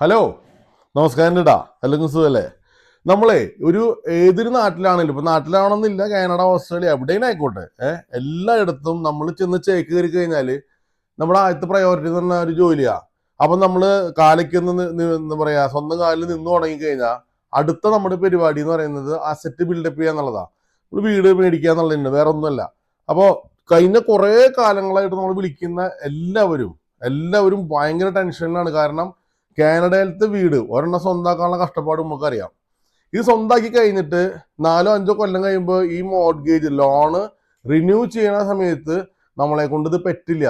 Hello നമസ്കാരം കേട്ടാ അല്ലെങ്കിൽ സുഖല്ലേ? നമ്മളെ ഒരു ഏതൊരു നാട്ടിലാണെങ്കിലും ഇപ്പൊ നാട്ടിലാണെന്നില്ല കാനഡ ഓസ്ട്രേലിയ എവിടെയും ആയിക്കോട്ടെ. ഏഹ് എല്ലായിടത്തും നമ്മൾ ചെന്ന് ചേക്ക് കയറി കഴിഞ്ഞാൽ നമ്മുടെ ആദ്യത്തെ പ്രയോറിറ്റി എന്ന് പറഞ്ഞ ഒരു ജോലിയാ. അപ്പൊ നമ്മൾ കാലയ്ക്കൊന്ന് എന്താ പറയാ സ്വന്തം കാലിൽ നിന്ന് തുടങ്ങി കഴിഞ്ഞാൽ അടുത്ത നമ്മുടെ പരിപാടി എന്ന് പറയുന്നത് അസറ്റ് ബിൽഡപ്പ് ചെയ്യുക എന്നുള്ളതാ നമ്മൾ വീട് മേടിക്കുക എന്നുള്ളതുണ്ട് വേറെ ഒന്നുമല്ല അപ്പോ കഴിഞ്ഞ കുറെ കാലങ്ങളായിട്ട് നമ്മൾ വിളിക്കുന്ന എല്ലാവരും എല്ലാവരും ഭയങ്കര ടെൻഷനിലാണ് കാരണം കാനഡയിലത്തെ വീട് ഒരെണ്ണം സ്വന്തമാക്കാനുള്ള കഷ്ടപ്പാട് നമുക്കറിയാം. ഇത് സ്വന്തമാക്കി കഴിഞ്ഞിട്ട് നാലോ അഞ്ചോ കൊല്ലം കഴിയുമ്പോൾ ഈ മോഡ്ഗേജ് ലോണ് റിന്യൂ ചെയ്യുന്ന സമയത്ത് നമ്മളെ കൊണ്ട് ഇത് പറ്റില്ല.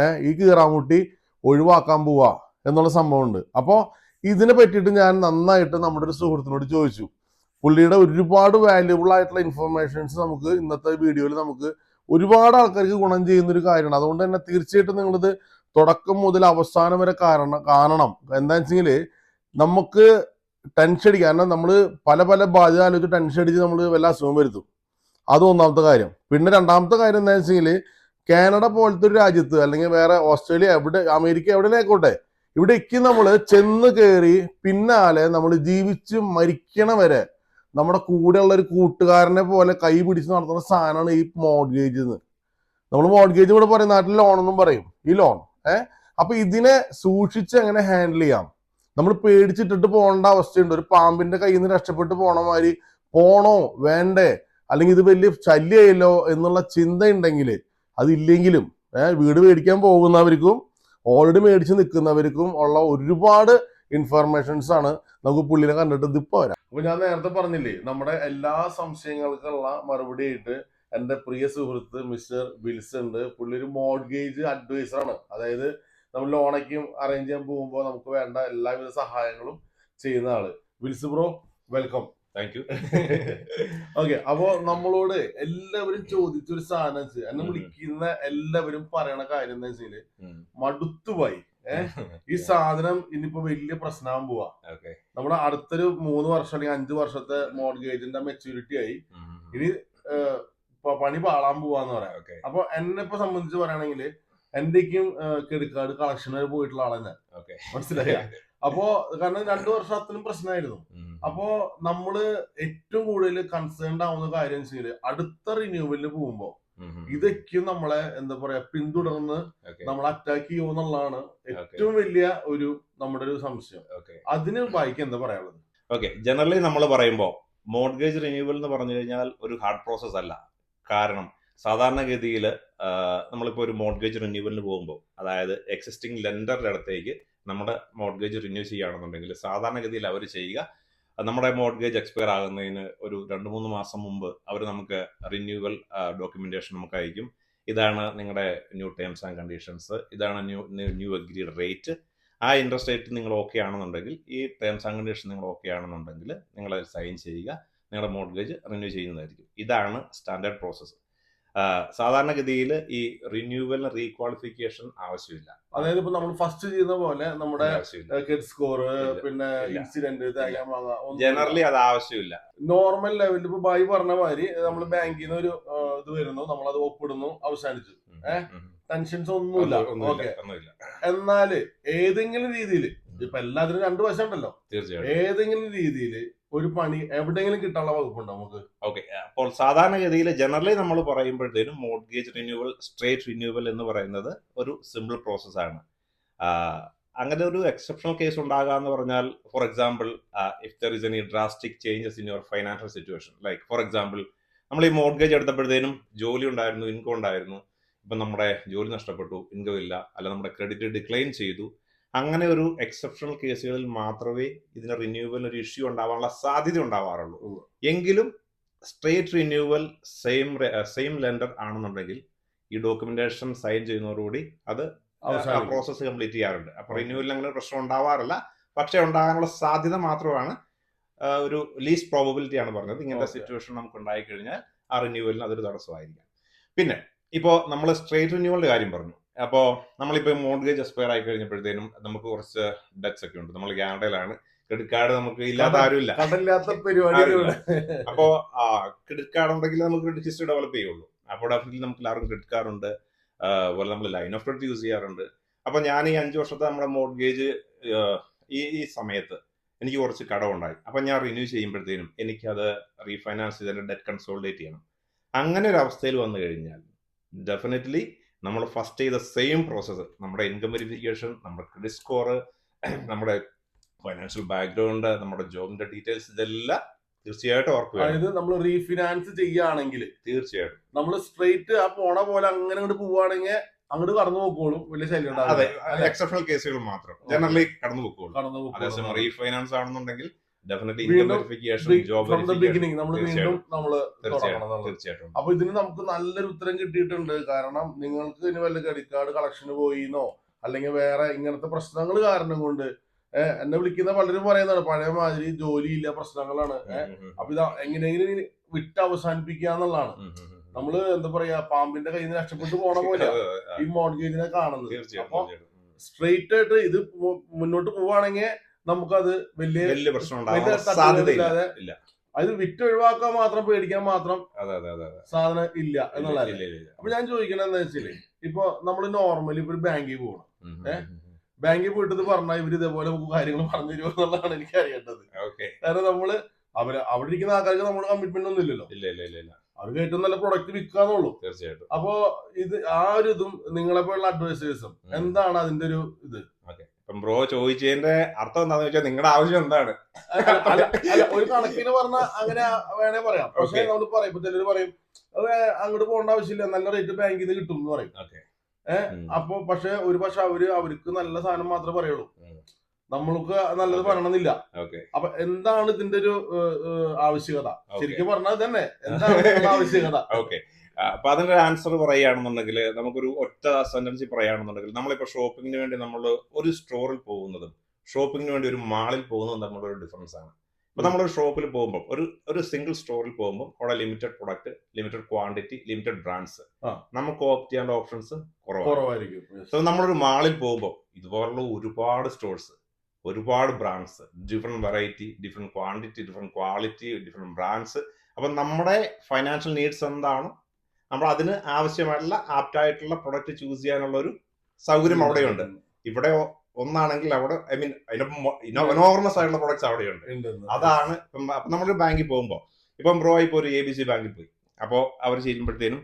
ഏഹ് ഈ കീറാമുട്ടി ഒഴിവാക്കാൻ പോവാ എന്നുള്ള സംഭവമുണ്ട്. അപ്പോൾ ഇതിനെ പറ്റിയിട്ട് ഞാൻ നന്നായിട്ട് നമ്മുടെ ഒരു സുഹൃത്തിനോട് ചോദിച്ചു. പുള്ളിയുടെ ഒരുപാട് വാല്യുബിൾ ആയിട്ടുള്ള ഇൻഫർമേഷൻസ് നമുക്ക് ഇന്നത്തെ വീഡിയോയിൽ നമുക്ക് ഒരുപാട് ആൾക്കാർക്ക് ഗുണം ചെയ്യുന്ന ഒരു കാര്യമാണ്. അതുകൊണ്ട് തന്നെ തീർച്ചയായിട്ടും നിങ്ങളിത് തുടക്കം മുതൽ അവസാനം വരെ കാരണം കാണണം. എന്താ വെച്ചെങ്കിൽ നമുക്ക് ടെൻഷൻ അടിക്കുക. കാരണം നമ്മൾ പല പല ബാധ്യത ആലോചിച്ച് ടെൻഷൻ അടിച്ച് നമ്മൾ വല്ല അസുഖം വരുത്തും. അത് ഒന്നാമത്തെ കാര്യം. പിന്നെ രണ്ടാമത്തെ കാര്യം എന്താ വെച്ചെങ്കിൽ കാനഡ പോലത്തെ ഒരു രാജ്യത്ത് അല്ലെങ്കിൽ വേറെ ഓസ്ട്രേലിയ എവിടെ അമേരിക്ക എവിടെ ആയിക്കോട്ടെ ഇവിടേക്ക് നമ്മൾ ചെന്ന് കയറി പിന്നാലെ നമ്മൾ ജീവിച്ച് മരിക്കണ വരെ നമ്മുടെ കൂടെയുള്ള ഒരു കൂട്ടുകാരനെ പോലെ കൈ പിടിച്ച് നടത്തുന്ന സാധനമാണ് ഈ മോഡ്ഗേജ് നമ്മൾ മോഡ്ഗേജ് ഇവിടെ പറയും നാട്ടിൽ ലോൺ എന്നും പറയും. ഈ ലോൺ ഏഹ് അപ്പൊ ഇതിനെ സൂക്ഷിച്ച് എങ്ങനെ ഹാൻഡിൽ ചെയ്യാം? നമ്മൾ പേടിച്ചിട്ടിട്ട് പോകേണ്ട അവസ്ഥയുണ്ട്. ഒരു പാമ്പിന്റെ കയ്യിൽ നിന്ന് രക്ഷപ്പെട്ട് പോണ മാതിരി പോണോ? വേണ്ടേ? അല്ലെങ്കിൽ ഇത് വലിയ ശല്യമായല്ലോ എന്നുള്ള ചിന്ത ഉണ്ടെങ്കിൽ അതില്ലെങ്കിലും വീട് മേടിക്കാൻ പോകുന്നവർക്കും ഓൾറെഡി മേടിച്ച് നിൽക്കുന്നവർക്കും ഉള്ള ഒരുപാട് ഇൻഫർമേഷൻസ് ആണ് നമുക്ക് പുള്ളിനെ കണ്ടിട്ട് ഇതിപ്പോ വരാം. അപ്പൊ ഞാൻ നേരത്തെ പറഞ്ഞില്ലേ നമ്മുടെ എല്ലാ സംശയങ്ങൾക്കുള്ള മറുപടി ആയിട്ട് എന്റെ പ്രിയ സുഹൃത്ത് മിസ്റ്റർ ബിൽസ് ഉണ്ട് പുള്ളി ഒരു മോഡ്ഗേജ് അഡ്വൈസറാണ് അതായത് നമ്മൾ ലോണയ്ക്കും അറേഞ്ച് ചെയ്യാൻ പോകുമ്പോൾ നമുക്ക് വേണ്ട എല്ലാവിധ സഹായങ്ങളും ചെയ്യുന്ന ആൾ. Wills bro welcome thank you okay അപ്പോ നമ്മളോട് എല്ലാവരും ചോദിച്ചൊരു സാധനം വെച്ച് എന്നെ. വിളിക്കുന്ന എല്ലാവരും പറയണ കാര്യം എന്താ വെച്ചാൽ മടുത്തുപോയി ഏഹ് ഈ സാധനം ഇനിയിപ്പോ വലിയ പ്രശ്നമാകാൻ പോവാ. നമ്മുടെ അടുത്തൊരു മൂന്ന് വർഷം അല്ലെങ്കിൽ അഞ്ചു വർഷത്തെ മോഡ്ഗേജിന്റെ മെച്ചൂരിറ്റി ആയി. ഇനി പണി പാളാൻ പോവാന്ന് പറയാം. ഓക്കെ അപ്പൊ എന്നെ ഇപ്പൊ സംബന്ധിച്ച് പറയുകയാണെങ്കിൽ എന്റെക്കും കെടുക്കാട് വരെ പോയിട്ടുള്ള ആളാണ് ഞാൻ ഓക്കെ മനസ്സിലായ? അപ്പോ കാരണം രണ്ടു വർഷം അത്രയും പ്രശ്നമായിരുന്നു. അപ്പോ നമ്മൾ ഏറ്റവും കൂടുതൽ കൺസേൺഡ് ആവുന്ന കാര്യം വെച്ചാൽ അടുത്ത റിന്യൂവലിന് പോകുമ്പോ ഇതൊക്കെയും നമ്മളെ എന്താ പറയാ പിന്തുടർന്ന് നമ്മളെ അറ്റാക്ക് ചെയ്യുമെന്നുള്ളതാണ് ഏറ്റവും വലിയ ഒരു നമ്മുടെ ഒരു സംശയം. അതിന് ബായിക്ക് എന്താ പറയാനുള്ളത്? ഓക്കെ ജനറലി നമ്മൾ പറയുമ്പോൾ മോർഗേജ് റിന്യൂവൽ എന്ന് പറഞ്ഞു കഴിഞ്ഞാൽ ഒരു ഹാർഡ് പ്രോസസ് അല്ല. കാരണം സാധാരണഗതിയിൽ നമ്മളിപ്പോൾ ഒരു മോഡ്ഗേജ് റിന്യൂവലിന് പോകുമ്പോൾ അതായത് എക്സിസ്റ്റിംഗ് ലെൻഡറുടെ അടുത്തേക്ക് നമ്മുടെ മോഡ്ഗേജ് റിന്യൂ ചെയ്യുകയാണെന്നുണ്ടെങ്കിൽ സാധാരണഗതിയിൽ അവർ ചെയ്യുക നമ്മുടെ മോഡ്ഗേജ് എക്സ്പയർ ആകുന്നതിന് ഒരു രണ്ട് മൂന്ന് മാസം മുമ്പ് അവർ നമുക്ക് റിന്യൂവൽ ഡോക്യുമെന്റേഷൻ നമുക്ക് അയക്കും. ഇതാണ് നിങ്ങളുടെ ന്യൂ ടേംസ് ആൻഡ് കണ്ടീഷൻസ് ഇതാണ് ന്യൂ ന്യൂ അഗ്രീഡ് റേറ്റ് ആ ഇൻട്രസ്റ്റ് റേറ്റ് നിങ്ങൾ ഓക്കെ ആണെന്നുണ്ടെങ്കിൽ ഈ ടേംസ് ആൻഡ് കണ്ടീഷൻ നിങ്ങൾ ഓക്കെ ആണെന്നുണ്ടെങ്കിൽ നിങ്ങൾ സൈൻ ചെയ്യുക. നിങ്ങളുടെ മോഡ്ഗേജ് റിന്യൂ ചെയ്യുന്നതായിരിക്കും. ഇതാണ് സ്റ്റാൻഡേർഡ് പ്രോസസ്സ് സാധാരണഗതിയിൽ ഈ റിന്യൂവലിന് റീക്വാളിഫിക്കേഷൻ ആവശ്യമില്ല. അതായത് ഇപ്പൊ നമ്മൾ ഫസ്റ്റ് ചെയ്യുന്ന പോലെ നമ്മുടെ ക്രെഡിറ്റ് സ്കോർ പിന്നെ ഇൻസിഡന്റ് ജനറലി അത് ആവശ്യമില്ല. നോർമൽ ലെവലിൽ ഇപ്പൊ ബായി പറഞ്ഞ മാതിരി നമ്മൾ ബാങ്കിൽ നിന്ന് ഒരു ഇത് വരുന്നു. നമ്മൾ അത് ഒപ്പിടുന്നു അവസാനിച്ചു? ടെൻഷൻസ് ഒന്നുമില്ല. എന്നാൽ ഏതെങ്കിലും രീതിയിൽ ഇപ്പൊ എല്ലാത്തിനും രണ്ടു വശം ഉണ്ടല്ലോ. തീർച്ചയായിട്ടും. ഏതെങ്കിലും രീതിയിൽ ഒരു പണി എവിടെയെങ്കിലും കിട്ടാനുള്ള വകുപ്പുണ്ടോ നമുക്ക്? ഓക്കെ അപ്പോൾ സാധാരണഗതിയിൽ ജനറലി നമ്മൾ പറയുമ്പോഴത്തേനും മോർഗേജ് റിന്യൂവൽ സ്ട്രേറ്റ് റിന്യൂവൽ എന്ന് പറയുന്നത് ഒരു സിമ്പിൾ പ്രോസസ്സാണ് അങ്ങനെ ഒരു എക്സെപ്ഷണൽ കേസ് ഉണ്ടാകുക എന്ന് പറഞ്ഞാൽ for example if there is any drastic changes in your financial situation like for example നമ്മൾ ഈ മോർഗേജ് എടുത്തപ്പോഴത്തേനും ജോലി ഉണ്ടായിരുന്നു ഇൻകം ഉണ്ടായിരുന്നു ഇപ്പം നമ്മുടെ ജോലി നഷ്ടപ്പെട്ടു ഇൻകം ഇല്ല അല്ല നമ്മുടെ ക്രെഡിറ്റ് ഡിക്ലൈൻ ചെയ്തു അങ്ങനെ ഒരു എക്സെപ്ഷണൽ കേസുകളിൽ മാത്രമേ ഇതിന് റിന്യൂവൽ ഒരു ഇഷ്യൂ ഉണ്ടാവാനുള്ള സാധ്യത ഉണ്ടാവാറുള്ളൂ. എങ്കിലും straight renewal same same lender ആണെന്നുണ്ടെങ്കിൽ ഈ ഡോക്യുമെന്റേഷൻ സൈൻ ചെയ്യുന്നതോടുകൂടി അത് പ്രോസസ് പ്രോസസ്സ് കംപ്ലീറ്റ് ചെയ്യാറുണ്ട്. അപ്പൊ Okay. റിന്യൂവലിൽ അങ്ങനെ പ്രശ്നം ഉണ്ടാവാറില്ല. പക്ഷെ ഉണ്ടാകാനുള്ള സാധ്യത മാത്രമാണ് ഒരു ലീസ്റ്റ് പ്രോബബിലിറ്റി ആണ് പറഞ്ഞത്. ഇങ്ങനത്തെ. സിറ്റുവേഷൻ നമുക്ക് ഉണ്ടായി കഴിഞ്ഞാൽ ആ റിന്യൂവലിന് അതൊരു തടസ്സമായിരിക്കാം. പിന്നെ ഇപ്പോൾ നമ്മൾ സ്ട്രേറ്റ് റിന്യൂവലിന്റെ കാര്യം പറഞ്ഞു. അപ്പോൾ നമ്മളിപ്പോൾ മോർഗേജ് എക്സ്പയർ ആയി കഴിഞ്ഞപ്പോഴത്തേനും നമുക്ക് കുറച്ച് ഡെറ്റ്സ് ഒക്കെ ഉണ്ട്. നമ്മൾ കാനഡയിലാണ് ക്രെഡിറ്റ് കാർഡ് നമുക്ക് ഇല്ലാത്ത ആരുമില്ല അപ്പോൾ ക്രെഡിറ്റ് കാർഡ് ഉണ്ടെങ്കിൽ നമുക്ക് ക്രെഡിറ്റ് ഹിസ്റ്ററി ഡെവലപ്പ് ചെയ്യുള്ളൂ. അപ്പോൾ ഡെഫിനറ്റ്ലി നമുക്ക് എല്ലാവർക്കും ക്രെഡിറ്റ് കാർഡ് ഉണ്ട്. അതുപോലെ നമ്മൾ ലൈൻ ഓഫ് ക്രെഡിറ്റ് യൂസ് ചെയ്യാറുണ്ട്. അപ്പൊ ഞാൻ ഈ അഞ്ച് വർഷത്തെ നമ്മുടെ മോർഗേജ് ഈ ഈ സമയത്ത് എനിക്ക് കുറച്ച് കടമുണ്ടായി അപ്പൊ ഞാൻ റിന്യൂ ചെയ്യുമ്പോഴത്തേനും എനിക്കത് റീഫൈനാൻസ് ചെയ്ത് ഡെറ്റ് കൺസോൾഡേറ്റ് ചെയ്യണം. അങ്ങനെ ഒരു അവസ്ഥയിൽ വന്നു കഴിഞ്ഞാൽ ഡെഫിനറ്റ്ലി നമ്മൾ ഫസ്റ്റ് ചെയ്ത സെയിം പ്രോസസ്സ് നമ്മുടെ ഇൻകം വെരിഫിക്കേഷൻ നമ്മുടെ ക്രെഡിറ്റ് സ്കോർ നമ്മുടെ ഫൈനാൻഷ്യൽ ബാക്ക്ഗ്രൗണ്ട് നമ്മുടെ ജോബിന്റെ ഡീറ്റെയിൽസ് ഇതെല്ലാം തീർച്ചയായിട്ടും ഓർക്കുക. അതായത് നമ്മൾ റീഫിനാൻസ് ചെയ്യുകയാണെങ്കിൽ തീർച്ചയായിട്ടും. നമ്മൾ സ്ട്രെയിറ്റ് ആ പോണ പോലെ അങ്ങനെ അങ്ങോട്ട് പോവുകയാണെങ്കിൽ അങ്ങോട്ട് കടന്നു പോക്കോളും. വലിയ ശല്യം അതെ എക്സെപ്ഷണൽ കേസുകൾ മാത്രം. ജനറലി കടന്നു പോക്കോളും. അതേസമയം റീഫൈനാൻസ് ആണെന്നുണ്ടെങ്കിൽ definitely income verification job from the beginning നമ്മൾ വീണ്ടും നമ്മൾ തീർച്ചയായിട്ടും. അപ്പൊ ഇതിന് നമുക്ക് നല്ലൊരു ഉത്തരം കിട്ടിയിട്ടുണ്ട്. കാരണം നിങ്ങൾക്ക് ഇനി വല്ല ക്രെഡിറ്റ് കാർഡ് കളക്ഷന് പോയിന്നോ അല്ലെങ്കിൽ വേറെ ഇങ്ങനത്തെ പ്രശ്നങ്ങൾ കാരണം കൊണ്ട് എന്നെ വിളിക്കുന്ന പലരും പറയുന്നതാണ് പഴയ മാതിരി ജോലിയില്ല പ്രശ്നങ്ങളാണ്. അപ്പൊ ഇത് എങ്ങനെയെങ്കിലും വിട്ട് അവസാനിപ്പിക്കുക എന്നുള്ളതാണ്. നമ്മൾ എന്താ പറയാ പാമ്പിന്റെ കയ്യിൽ നിന്ന് രക്ഷപ്പെട്ടു പോണ പോലെ. ഈ മോഡ്ഗേജിനെ കാണുന്നത്. അപ്പൊ സ്ട്രെയിറ്റ് ആയിട്ട് ഇത് മുന്നോട്ട് പോവാണെങ്കിൽ നമുക്കത് വലിയ വലിയ പ്രശ്നം ഇല്ല. അത് വിറ്റ് ഒഴിവാക്കാൻ മാത്രം പേടിക്കാൻ മാത്രം സാധനം ഇല്ല എന്നുള്ളതല്ലേ. അപ്പൊ ഞാൻ ചോദിക്കണത് എന്താ വെച്ചാൽ ഇപ്പൊ നമ്മൾ നോർമലി ഇപ്പൊ ഒരു ബാങ്കിൽ പോകണം. ബാങ്കിൽ പോയിട്ട് പറഞ്ഞാൽ ഇവർ ഇതേപോലെ നമുക്ക് കാര്യങ്ങൾ പറഞ്ഞു തരുമോ എന്നുള്ളതാണ് എനിക്ക് അറിയേണ്ടത്. കാരണം നമ്മൾ അവർ അവിടെ ഇരിക്കുന്ന ആൾക്കാർക്ക് നമ്മുടെ കമ്മിറ്റ്മെന്റ് ഒന്നും ഇല്ലല്ലോ. ഇല്ല ഇല്ല ഇല്ല അവർക്ക് ഏറ്റവും നല്ല പ്രൊഡക്റ്റ് വിൽക്കാന്നുള്ളൂ തീർച്ചയായിട്ടും. അപ്പോ ഇത് ആ ഒരു ഇതും നിങ്ങളെ പോലുള്ള അഡ്വൈസേഴ്സും എന്താണ് അതിന്റെ ഒരു ഇത്? ഇപ്പം ബ്രോ ചോദിച്ചതിന്റെ അർത്ഥം എന്താണെന്ന് വെച്ചാൽ നിങ്ങളുടെ ആവശ്യം എന്താണ്? ഒരു കണക്കിന് പറഞ്ഞ അങ്ങനെ വേണേ പറയാം. പക്ഷെ. നമ്മൾ പറയും ഇപ്പൊ ചിലര് പറയും "അത് അങ്ങോട്ട് പോകേണ്ട ആവശ്യമില്ല നല്ല റേറ്റ് ബാങ്കിൽ നിന്ന് കിട്ടും എന്ന് പറയും. ഏഹ് അപ്പൊ പക്ഷെ ഒരു പക്ഷെ അവർ അവർക്ക് നല്ല സാധനം മാത്രമേ പറയുള്ളൂ. നമ്മൾക്ക് നല്ലത്. പറയണമെന്നില്ല. അപ്പൊ എന്താണ് ഇതിന്റെ ഒരു ആവശ്യകത? ശരിക്കും പറഞ്ഞാൽ തന്നെ എന്താണ് ആവശ്യകത? ഓക്കെ അപ്പൊ അതിന്റെ ആൻസർ പറയുകയാണെന്നുണ്ടെങ്കിൽ നമുക്കൊരു ഒറ്റ സെന്റൻസിൽ പറയുകയാണെന്നുണ്ടെങ്കിൽ നമ്മളിപ്പോ ഷോപ്പിങ്ങിന് വേണ്ടി നമ്മൾ ഒരു സ്റ്റോറിൽ പോകുന്നതും ഷോപ്പിങ്ങിന് വേണ്ടി ഒരു മാളിൽ പോകുന്നതും തമ്മിലുള്ള ഡിഫറൻസ് ആണ്. ഇപ്പൊ നമ്മളൊരു ഷോപ്പിൽ പോകുമ്പോൾ ഒരു ഒരു സിംഗിൾ സ്റ്റോറിൽ പോകുമ്പോൾ അവിടെ limited product limited quantity limited brands നമുക്ക് ഓപ്റ്റ് ചെയ്യേണ്ട ഓപ്ഷൻസ് കുറവായിരിക്കും. സോ നമ്മളൊരു മാളിൽ പോകുമ്പോൾ ഇതുപോലുള്ള ഒരുപാട് സ്റ്റോഴ്സ് ഒരുപാട് brands different variety different quantity different quality different brands അപ്പം നമ്മുടെ ഫൈനാൻഷ്യൽ നീഡ്സ് എന്താണോ? നമ്മൾ അതിന് ആവശ്യമായിട്ടുള്ള ആപ്റ്റ് ആയിട്ടുള്ള പ്രൊഡക്റ്റ് ചൂസ് ചെയ്യാനുള്ള ഒരു സൗകര്യം അവിടെയുണ്ട്. ഇവിടെ ഒന്നാണെങ്കിൽ അവിടെ ഐ മീൻ എനോർമസ് ആയിട്ടുള്ള പ്രൊഡക്ട്സ് അവിടെയുണ്ട്. അതാണ് ഇപ്പം അപ്പൊ നമ്മളൊരു ബാങ്കിൽ പോകുമ്പോൾ ഇപ്പം ബ്രോ ഇപ്പോൾ ഒരു എ ബി സി ബാങ്കിൽ പോയി. അപ്പോൾ അവർ ചെയ്യുമ്പോഴത്തേനും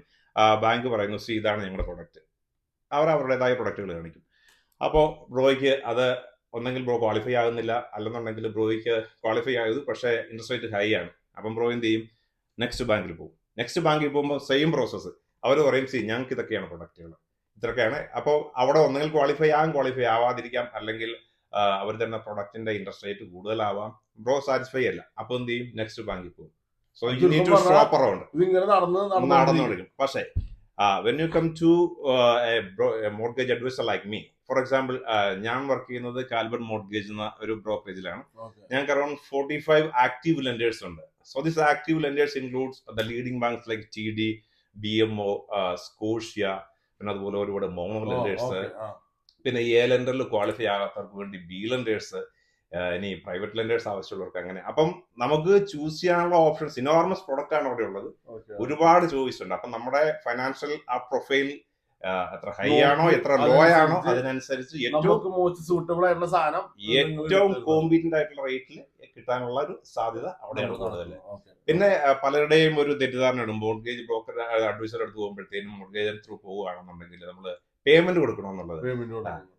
ബാങ്ക് പറയുന്നു സി ഇതാണ് ഞങ്ങളുടെ പ്രൊഡക്റ്റ് അവർ അവരുടേതായ പ്രൊഡക്റ്റുകൾ കാണിക്കും. അപ്പോൾ ബ്രോയ്ക്ക് അത് ഒന്നെങ്കിൽ ബ്രോ ക്വാളിഫൈ ആകുന്നില്ല അല്ലെന്നുണ്ടെങ്കിൽ ബ്രോയ്ക്ക് ക്വാളിഫൈ ആയത് പക്ഷേ ഇൻട്രസ്റ്റ് റേറ്റ് ഹൈ ആണ്. അപ്പം ബ്രോ എന്ത് ചെയ്യും? നെക്സ്റ്റ് ബാങ്കിൽ പോകും. നെക്സ്റ്റ് ബാങ്കിൽ പോകുമ്പോൾ സെയിം പ്രോസസ്സ് അവർ പറയും സി ഞങ്ങൾക്ക് ഇതൊക്കെയാണ് പ്രൊഡക്റ്റുകൾ ഇത്രയൊക്കെയാണ്. അപ്പോൾ അവിടെ ഒന്നെങ്കിൽ ക്വാളിഫൈ ആകാം ക്വാളിഫൈ ആവാതിരിക്കാം. അല്ലെങ്കിൽ അവർ തരുന്ന പ്രൊഡക്റ്റിന്റെ ഇൻട്രസ്റ്റ് റേറ്റ് കൂടുതലാവാം. ബ്രോ സാറ്റിസ്ഫൈ അല്ല. അപ്പൊ എന്ത് ചെയ്യും? നെക്സ്റ്റ് ബാങ്കിൽ പോകും. So you need to swap around നടന്ന് തുടങ്ങും പക്ഷേ when you come to mortgage adviser like me for example ഞാൻ വർക്ക് ചെയ്യുന്നത് കാൽബർ മോർഗേജ് എന്ന ഒരു ബ്രോക്കറേജിലാണ് ഞങ്ങൾക്ക് around forty five active lenders ഉണ്ട്. So these active lenders includes the leading banks like TD, BMO, uh, Scotia, പിന്നെ അതുപോലെ ഒരുപാട് മോണോ ലെൻഡേഴ്സ് പിന്നെ എ ലെൻഡറിൽ ക്വാളിഫൈ ആകാത്തവർക്ക് വേണ്ടി ബി ലെൻഡേഴ്സ് ഇനി പ്രൈവറ്റ് ലെൻഡേഴ്സ് ആവശ്യമുള്ളവർക്ക് അങ്ങനെ. അപ്പം നമുക്ക് ചൂസ് ചെയ്യാനുള്ള ഓപ്ഷൻസ് ഇനോർമസ് പ്രൊഡക്റ്റ് ആണ് അവിടെ ഉള്ളത്. ഒരുപാട് ചോയ്സ് ഉണ്ട്. അപ്പം നമ്മുടെ ഫൈനാൻഷ്യൽ ആ പ്രൊഫൈൽ എത്ര ഹൈ ആണോ എത്ര ലോ ആണോ അതിനനുസരിച്ച് ഏറ്റവും മോസ്റ്റ് സൂട്ടബിൾ ആയിട്ടുള്ള സാധനം ഏറ്റവും കോമ്പീറ്റന്റ് ആയിട്ടുള്ള റേറ്റിൽ കിട്ടാനുള്ള ഒരു സാധ്യത അവിടെയാണ് കൂടുതൽ. പിന്നെ പലരുടെയും ഒരു തെറ്റിദ്ധാരണ മോർഗേജ് ബ്രോക്കർ അഡ്വൈസർ എടുത്ത് പോകുമ്പോഴത്തേനും മോർഗേജ് ത്രൂ പോവുകയാണെന്നുണ്ടെങ്കിൽ നമ്മൾ പേയ്മെന്റ് കൊടുക്കണമെന്നുള്ളത്.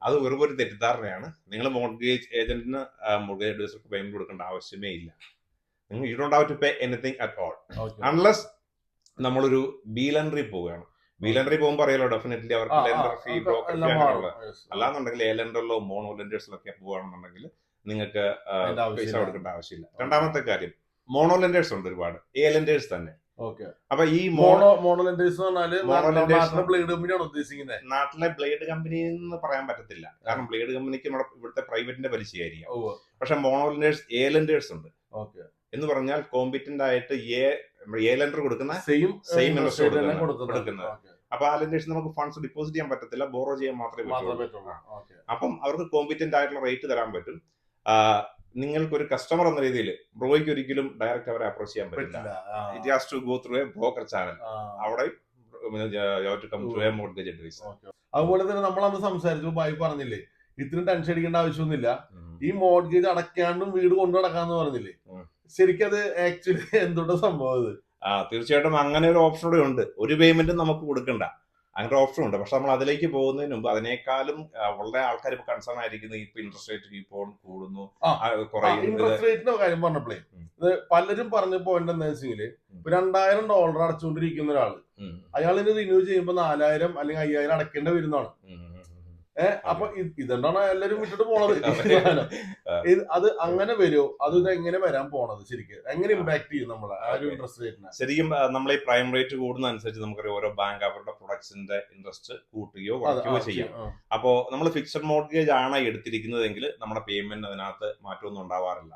അത് വെറും ഒരു തെറ്റിദ്ധാരണയാണ്. നിങ്ങൾ മോർഗേജ് ഏജന്റിന് മോർഗേജ് അഡ്വൈസർക്ക് പേയ്മെന്റ് കൊടുക്കേണ്ട ആവശ്യമേ ഇല്ല. നിങ്ങൾ you don't have to pay anything at all unless നമ്മളൊരു ബീലൻഡറി പോവുകയാണ്. ബീലൻഡറി പോകുമ്പോൾ അറിയാലോ ഡെഫിനറ്റ്ലി അവർക്ക് ലെൻഡർ ഫീ ബ്രോക്കർ അങ്ങനെയുള്ള അല്ലാന്നുണ്ടെങ്കിൽ എ ലെൻഡറിലോ മോണോ ലെൻഡേഴ്സിലൊക്കെ പോവുകയാണെന്നുണ്ടെങ്കിൽ നിങ്ങൾക്ക് പൈസ. കൊടുക്കേണ്ട ആവശ്യമില്ല. രണ്ടാമത്തെ കാര്യം മോണോ ലെൻഡേഴ്സ് ഉണ്ട് ഒരുപാട്. എ ലെൻഡേഴ്സ് തന്നെ. അപ്പൊ ഈ മോണോ മോണോ ലെൻഡേഴ്സ് ബ്ലേഡ് കമ്പനിയാണ് ഉദ്ദേശിക്കുന്നത് നാട്ടിലെ ബ്ലേഡ് കമ്പനി എന്ന് പറയാൻ പറ്റത്തില്ല. കാരണം ബ്ലേഡ് കമ്പനിക്ക് നമ്മുടെ ഇവിടുത്തെ പ്രൈവറ്റിന്റെ പലിശയായിരിക്കും പക്ഷെ മോണോ ലെൻഡേഴ്സ് എ ലെൻഡേഴ്സ് ഉണ്ട് എന്ന് പറഞ്ഞാൽ കോമ്പിറ്റന്റ് ആയിട്ട് എ എ ലെൻഡർ കൊടുക്കുന്ന സെയിം സെയിം ഇൻട്രസ്റ്റ് കൊടുക്കുന്നത്. അപ്പൊ ആ ലെൻഡേഴ്സ് നമുക്ക് ഫണ്ട്സ് ഡിപ്പോസിറ്റ് ചെയ്യാൻ പറ്റത്തില്ല ബോറോ ചെയ്യാൻ മാത്രമേ അപ്പം അവർക്ക് കോമ്പീറ്റന്റ് ആയിട്ടുള്ള റേറ്റ് തരാൻ പറ്റും. നിങ്ങൾക്ക് ഒരു കസ്റ്റമർ എന്ന രീതിയിൽ ബ്രോയ്ക്ക് ഒരിക്കലും ഡയറക്റ്റ് അവരെ അപ്രോച്ച് ചെയ്യാൻ പറ്റില്ല. It has to go through a broker channel. അവിടെ എ മോർഗേജ് അതുപോലെ തന്നെ നമ്മൾ അന്ന് സംസാരിച്ചു ബായി പറഞ്ഞില്ലേ ഇത്രയും ടെൻഷൻ അടിക്കേണ്ട ആവശ്യമൊന്നുമില്ല. ഈ മോഡ്ഗേജ് അടയ്ക്കാണ്ടും വീട് കൊണ്ടു നടക്കാന്ന് പറഞ്ഞില്ലേ ഉം. ശരിക്കും അത് ആക്ച്വലി എന്തുകൊണ്ട് സംഭവം ആ തീർച്ചയായിട്ടും അങ്ങനെ ഒരു ഓപ്ഷൻ കൂടെ ഉണ്ട് ഒരു പേയ്മെന്റും നമുക്ക് കൊടുക്കണ്ട അങ്ങനെ ഓപ്ഷൻ ഉണ്ട് പക്ഷെ നമ്മൾ അതിലേക്ക് പോകുന്നതിന് മുമ്പ് അതിനേക്കാളും വളരെ ആൾക്കാർ ഇപ്പൊ കൺസേൺ ആയിരിക്കുന്നത് ഇപ്പൊ ഇൻട്രസ്റ്റ് റേറ്റ് ഇപ്പോൾ കൂടുന്നു ഇൻട്രസ്റ്റ് റേറ്റിന്റെ കാര്യം പറഞ്ഞപ്പോഴേ. ഇത് പലരും പറഞ്ഞ പോയിന്റ് എന്താ വെച്ചെങ്കിൽ ഉം. ഇപ്പൊ രണ്ടായിരം ഡോളർ അടച്ചുകൊണ്ടിരിക്കുന്ന ഒരാൾ അയാളിന് അയാൾ ഇത് റിന്യൂ ചെയ്യുമ്പോൾ നാലായിരം അല്ലെങ്കിൽ അയ്യായിരം അടക്കേണ്ടി വരുന്നതാണ്. ഏഹ് അപ്പൊ ഇതെന്താണ് ഇതുകൊണ്ടാണ് എല്ലാരും വിട്ടിട്ട് പോണത്? ഇത് അത് അങ്ങനെ വരുമോ അത് ഇത് എങ്ങനെ വരാൻ പോണത് ശരിക്കും? എങ്ങനെ. ഇമ്പാക്ട് ചെയ്യും നമ്മളെ? ആ ഒരു ഇൻട്രസ്റ്റ് റേറ്റിനെ ശരിക്കും നമ്മൾ ഈ പ്രൈം റേറ്റ് കൂടുന്ന അനുസരിച്ച് നമുക്കറിയാം ഓരോ ബാങ്ക് അവരുടെ പ്രൊഡക്ട്സിന്റെ ഇൻട്രസ്റ്റ് കൂട്ടുകയോ കുറയ്ക്കുകയോ ചെയ്യാം. അപ്പോ നമ്മൾ ഫിക്സഡ് മോർഗേജ് ആണ് എടുത്തിരിക്കുന്നതെങ്കിൽ നമ്മുടെ പേയ്മെന്റ് അതിനകത്ത് മാറ്റമൊന്നും ഉണ്ടാവാറില്ല.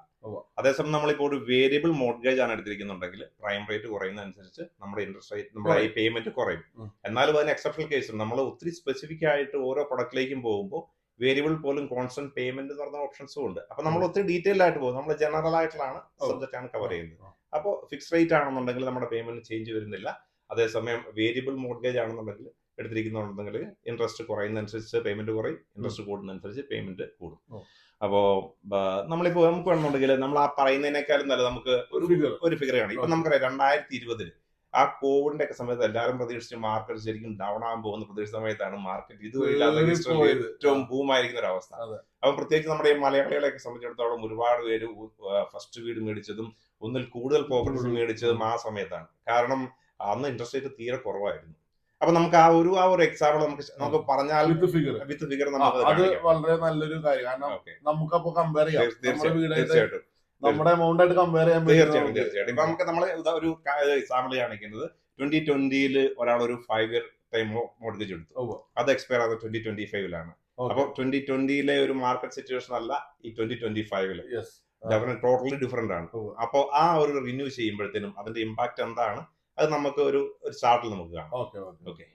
അതേസമയം നമ്മളിപ്പോൾ ഒരു വേരിയബിൾ മോർഗേജ് ആണ് എടുത്തിരിക്കുന്നുണ്ടെങ്കിൽ പ്രൈം റേറ്റ് കുറയുന്ന അനുസരിച്ച് നമ്മുടെ ഇൻട്രസ്റ്റ് റേറ്റ് നമ്മുടെ ഈ പേയ്മെന്റ് കുറയും. എന്നാലും അതിന് എക്സെപ്ഷണൽ കേസ് നമ്മൾ ഒത്തിരി സ്പെസിഫിക് ആയിട്ട് ഓരോ പ്രൊഡക്റ്റിലേക്കും പോകുമ്പോൾ വേരിയബിൾ പോലും കോൺസ്റ്റന്റ് പേയ്മെന്റ് എന്ന് പറഞ്ഞ ഓപ്ഷൻസും ഉണ്ട്. അപ്പൊ നമ്മൾ ഒത്തിരി ഡീറ്റെയിൽ ആയിട്ട് പോകും. നമ്മൾ ജനറൽ ആയിട്ടുള്ളതാണ് ഓ. സബ്ജക്റ്റ് ആണ് കവർ ചെയ്യുന്നത്. അപ്പോൾ ഫിക്സ് റേറ്റ് ആണെന്നുണ്ടെങ്കിൽ നമ്മുടെ പേയ്മെന്റ് ചേഞ്ച് വരുന്നില്ല. അതേസമയം വേരിയബിൾ മോർഗേജ് ആണെന്നുണ്ടെങ്കിൽ എടുത്തിരിക്കുന്നുണ്ടെങ്കിൽ ഇൻട്രസ്റ്റ് കുറയുന്നതനുസരിച്ച് പേയ്മെന്റ് കുറയും. ഇൻട്രസ്റ്റ് കൂടുന്നതനുസരിച്ച് പേയ്മെന്റ് കൂടും. ഓ. അപ്പോ നമ്മളിപ്പോ നമുക്ക് വേണമെന്നുണ്ടെങ്കിൽ നമ്മൾ ആ പറയുന്നതിനേക്കാളും നല്ല നമുക്ക് ഒരു ഒരു ഫിഗർ ആണ് ഇപ്പൊ. നമുക്കറിയാം രണ്ടായിരത്തി ഇരുപതിൽ ആ കോവിഡിന്റെ ഒക്കെ സമയത്ത് എല്ലാവരും പ്രതീക്ഷിച്ച് മാർക്കറ്റ് ശരിക്കും ഡൗൺ ആകാൻ പോകുന്ന പ്രതീക്ഷിച്ച സമയത്താണ് മാർക്കറ്റ് പോയത്. ഏറ്റവും ഭൂമായിരിക്കുന്ന ഒരു അവസ്ഥ. അപ്പൊ പ്രത്യേകിച്ച് നമ്മുടെ ഈ മലയാളികളെയൊക്കെ സംബന്ധിച്ചിടത്തോളം ഒരുപാട് പേര് ഫസ്റ്റ് വീട് മേടിച്ചതും ഒന്നിൽ കൂടുതൽ പ്രോപ്പർട്ടീസ് ഉം. മേടിച്ചതും ആ സമയത്താണ് കാരണം അന്ന് ഇൻട്രസ്റ്റ് റേറ്റ് തീരെ കുറവായിരുന്നു അപ്പൊ നമുക്ക് ആ ഒരു ആ ഒരു എക്സാമ്പിൾ നമുക്ക് നമുക്ക് പറഞ്ഞാൽ വിത്ത് ഫിഗർ വിത്ത് ഫിഗർ നമുക്ക് അത് വളരെ നല്ലൊരു കാര്യം. കാരണം നമുക്ക് അപ്പൊ കമ്പയർ ചെയ്യാം. തീർച്ചയായിട്ടും നമ്മുടെ എമൗണ്ട് ആയിട്ട് കമ്പയർ ചെയ്യാൻ തീർച്ചയായിട്ടും. തീർച്ചയായിട്ടും. ഇപ്പൊ നമുക്ക് നമ്മൾ ഒരു എക്സാമ്പിൾ കാണിക്കുന്നത്. ട്വന്റി ട്വന്റിയിൽ ഒരാൾ ഒരു ഫൈവ് ഇയർ ടൈം മോർഗേജ് എടുത്തു. അത് എക്സ്പയർ ആകുന്നത് ട്വന്റി ട്വന്റി ഫൈവിലാണ്. അപ്പൊ ട്വന്റി ട്വന്റിയിലെ ഒരു മാർക്കറ്റ് സിറ്റുവേഷൻ അല്ല ഈ ട്വന്റി ട്വന്റി ഫൈവിൽ. ഡെഫിനറ്റ് ടോട്ടലി ഡിഫറെന്റ് ആണ്. അപ്പോൾ ആ ഒരു റിന്യൂ ചെയ്യുമ്പോഴത്തേനും അതിന്റെ ഇമ്പാക്ട് എന്താണ്? അത് നമുക്ക് ഒരു ഒരു ചാർട്ടിൽ നമുക്ക് കാണാം. Okay okay.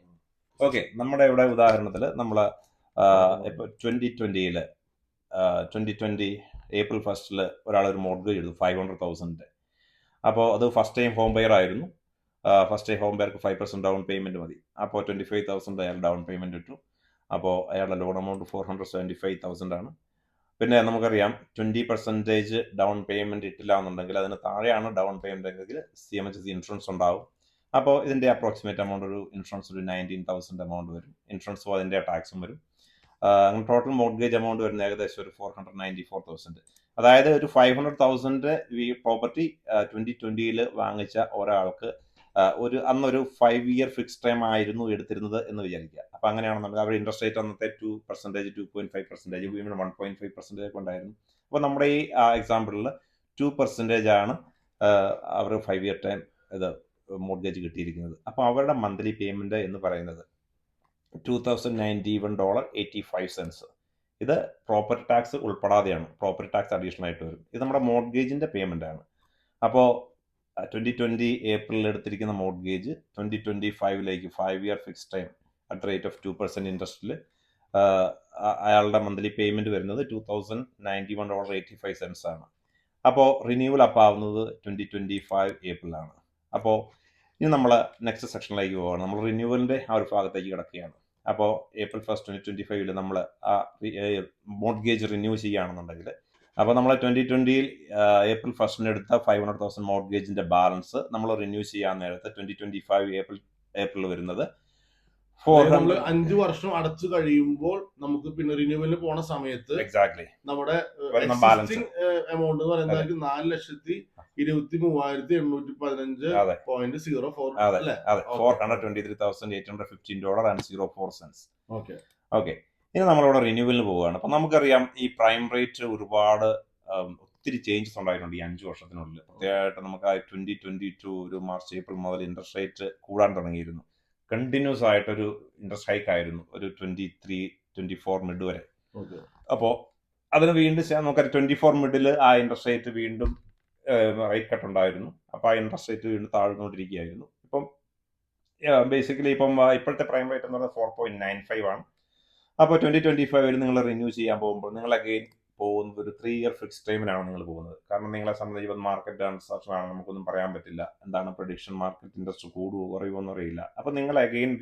ഓക്കെ. നമ്മുടെ ഇവിടെ ഉദാഹരണത്തിൽ നമ്മൾ ഇപ്പൊ ട്വന്റി ട്വന്റിയിൽ ട്വന്റി ട്വന്റി ഏപ്രിൽ ഫസ്റ്റിൽ ഒരാൾ ഒരു മോഡ്ഗേജ് എടുത്തു ഫൈവ് ഹൺഡ്രഡ് തൗസൻഡ് അപ്പോൾ അത് ഫസ്റ്റ് ടൈം ഹോം ബയർ ആയിരുന്നു. ഫസ്റ്റ് ടൈം ഹോം ബയർക്ക് ഫൈവ് പെർസെന്റ് ഡൗൺ പേയ്മെന്റ് മതി. അപ്പോൾ ട്വന്റി ഫൈവ് തൗസൻഡ് അയാൾ ഡൗൺ പേയ്മെന്റ് ഇട്ടു. അപ്പോൾ അയാളുടെ loan amount four hundred seventy five thousand ആണ്. പിന്നെ നമുക്കറിയാം ട്വന്റി പെർസെന്റേജ് ഡൗൺ പേയ്മെന്റ് ഇട്ടില്ല എന്നുണ്ടെങ്കിൽ അതിന് താഴെയാണ് ഡൗൺ പേയ്മെന്റ് എങ്കിൽ C M H C insurance ഉണ്ടാവും. അപ്പോൾ ഇതിന്റെ അപ്രോക്സിമേറ്റ് എമൗണ്ട് ഒരു ഇൻഷുറൻസ് ഒരു നയന്റീൻ തൗസൻഡ് എമൗണ്ട് വരും. ഇൻഷുറൻസും അതിന്റെ ടാക്സും വരും. അങ്ങനെ ടോട്ടൽ മോർഗേജ് എമൗണ്ട് വരുന്ന ഏകദേശം ഒരു four hundred ninety four thousand അതായത് ഒരു five hundred thousand property twenty ട്വന്റിയിൽ വാങ്ങിച്ച ഒരാൾക്ക് ഒരു അന്നൊരു ഫൈവ് ഇയർ ഫിക്സ് ടൈം ആയിരുന്നു എടുത്തിരുന്നത് എന്ന് വിചാരിക്കുക. അപ്പൊ അങ്ങനെയാണെന്നുണ്ടെങ്കിൽ അവരുടെ ഇൻട്രസ്റ്റ് റേറ്റ് അന്നത്തെ two percentage two point five percentage വീണ്ടും വൺ പോയിന്റ് ഫൈവ് ഒക്കെ ഉണ്ടായിരുന്നു. അപ്പൊ നമ്മുടെ ഈ എക്സാമ്പിളിൽ ടു പെർസെന്റേജ് ആണ് അവർ ഫൈവ് ഇയർ ടൈം ഇത് മോർഗേജ് കിട്ടിയിരിക്കുന്നത്. അപ്പോൾ അവരുടെ മന്ത്ലി പേയ്മെന്റ് എന്ന് പറയുന്നത് two thousand ninety one dollar eighty five cents ഇത് പ്രോപ്പർട്ടി ടാക്സ് ഉൾപ്പെടാതെയാണ് പ്രോപ്പർട്ടി ടാക്സ് അഡീഷണൽ ആയിട്ട് വരും. ഇത് നമ്മുടെ മോർഗേജിന്റെ പേയ്മെന്റ് ആണ്. അപ്പോൾ ട്വന്റി ട്വന്റി ഏപ്രിലിൽ എടുത്തിരിക്കുന്ന mortgage twenty twenty ഫൈവിലേക്ക് five year fix time at rate of two percent ഇൻട്രസ്റ്റിൽ അയാളുടെ മന്ത്ലി പേയ്മെന്റ് വരുന്നത് two thousand ninety one dollar eighty five cents ആണ് അപ്പോൾ റിന്യൂവൽ അപ്പാവുന്നത് ട്വന്റി ട്വന്റി ഫൈവ് ഏപ്രിലാണ് അപ്പോൾ ഇനി നമ്മൾ നെക്സ്റ്റ് സെക്ഷനിലേക്ക് പോവുകയാണ് നമ്മൾ റിന്യൂവലിന്റെ ആ ഒരു ഭാഗത്തേക്ക് കിടക്കുകയാണ്. അപ്പോൾ ഏപ്രിൽ ഫസ്റ്റ് ട്വന്റി ട്വന്റി ഫൈവിൽ നമ്മൾ ആ മോഡ്ഗേജ് റിന്യൂ ചെയ്യുകയാണെന്നുണ്ടെങ്കിൽ അപ്പോൾ നമ്മൾ ട്വന്റി ട്വന്റിയിൽ ഏപ്രിൽ ഫസ്റ്റിന് എടുത്ത ഫൈവ് ഹൺഡ്രഡ് തൗസൻഡ് മോർഗേജിന്റെ ബാലൻസ് നമ്മൾ റിന്യൂ ചെയ്യാൻ നേരത്തെ twenty twenty five April April വരുന്നത് ഫോർ നമ്മൾ അഞ്ചു വർഷം അടച്ചു കഴിയുമ്പോൾ നമുക്ക് പിന്നെ റിന്യൂവലിന് പോണ സമയത്ത് എക്സാക്ട്ലി നമ്മുടെ. എമൗണ്ട് എന്ന് പറയുന്നത് നാല് ലക്ഷത്തി ഇരുപത്തി മൂവായിരത്തി എണ്ണൂറ്റി പതിനഞ്ച് പോയിന്റ് സീറോ ഫോർ അതെ four hundred twenty three thousand eight hundred fifteen dollar and zero four cents okay okay ഇനി നമ്മളിവിടെ റിന്യൂവലിന് പോവുകയാണ്. അപ്പം നമുക്കറിയാം ഈ പ്രൈം റേറ്റ് ഒരുപാട് ഒത്തിരി ചേഞ്ചസ് ഉണ്ടായിട്ടുണ്ട് ഈ അഞ്ച് വർഷത്തിനുള്ളിൽ. പ്രത്യേകമായിട്ട് നമുക്ക് ആ ട്വന്റി ട്വന്റി ടു ഒരു മാർച്ച് ഏപ്രിൽ മുതൽ ഇൻട്രസ്റ്റ് റേറ്റ് കൂടാൻ തുടങ്ങിയിരുന്നു. കണ്ടിന്യൂസ് ആയിട്ടൊരു ഇൻട്രസ്റ്റ് ഹൈക്ക് ആയിരുന്നു ഒരു twenty three twenty four mid വരെ. ഓക്കെ. അപ്പോൾ അതിന് വീണ്ടും നമുക്ക് നമുക്കറിയാം ട്വന്റി ഫോർ മിഡിൽ ആ ഇൻട്രസ്റ്റ് റേറ്റ് വീണ്ടും റേറ്റ് കട്ട് ഉണ്ടായിരുന്നു. അപ്പോൾ ആ ഇൻട്രസ്റ്റ് റേറ്റ് വീണ്ടും താഴ്ന്നുകൊണ്ടിരിക്കുകയായിരുന്നു. ഇപ്പം ബേസിക്കലി ഇപ്പം ഇപ്പോഴത്തെ പ്രൈം റേറ്റ് എന്ന് പറയുന്നത് ഫോർ പോയിന്റ് നയൻ ഫൈവ് ആണ്. അപ്പോൾ ട്വന്റി ട്വന്റി ഫൈവിൽ നിങ്ങൾ റിന്യൂ ചെയ്യാൻ പോകുമ്പോൾ നിങ്ങൾ അഗെയിൻ പോകുന്നത് ഒരു ത്രീ ഇയർ ഫിക്സ് ടൈമിലാണ് നിങ്ങൾ പോകുന്നത്. കാരണം നിങ്ങളെ സംബന്ധിച്ച് മാർക്കറ്റ് ട്രാൻസാക്ഷൻ ആണ് നമുക്കൊന്നും പറയാൻ പറ്റില്ല. എന്താണ് പ്രൊഡിക്ഷൻ മാർക്കറ്റ് ഇൻട്രസ്റ്റ് കൂടുവോ കുറയുമോ എന്ന് അറിയില്ല. അപ്പോൾ നിങ്ങൾ അഗെയിൻ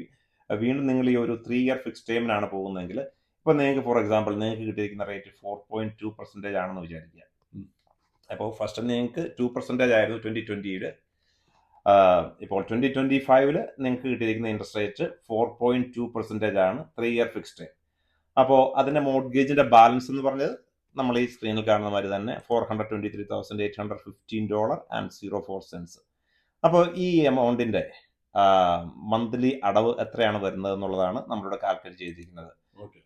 വീണ്ടും നിങ്ങൾ ഈ ഒരു ത്രീ ഇയർ ഫിക്സ് ടൈമിനാണ് പോകുന്നതെങ്കിൽ ഇപ്പം നിങ്ങൾക്ക് ഫോർ എക്സാമ്പിൾ നിങ്ങൾക്ക് കിട്ടിയിരിക്കുന്ന rate four point two percentage ആണെന്ന് വിചാരിക്കുക. അപ്പോൾ ഫസ്റ്റ് നിങ്ങൾക്ക് ടു പെർസെന്റേജ് ആയിരുന്നു ട്വന്റി ട്വന്റിയിൽ ഇപ്പോൾ ട്വന്റി ട്വന്റി ഫൈവിൽ നിങ്ങൾക്ക് കിട്ടിയിരിക്കുന്ന interest rate four point two percentage ആണ് ത്രീ ഇയർ ഫിക്സ് ഫിക്സ്ഡ് അപ്പോൾ അതിന്റെ മോഡ്ഗേജിന്റെ ബാലൻസ് എന്ന് പറഞ്ഞത് നമ്മൾ ഈ സ്ക്രീനിൽ കാണുന്ന മാതിരി തന്നെ four hundred twenty three thousand eight hundred fifteen dollar and zero four cents അപ്പോൾ ഈ എമൗണ്ടിന്റെ മന്ത്ലി അടവ് എത്രയാണ് വരുന്നത് എന്നുള്ളതാണ് നമ്മളിവിടെ കാൽക്കുലേറ്റ് ചെയ്തിരിക്കുന്നത്.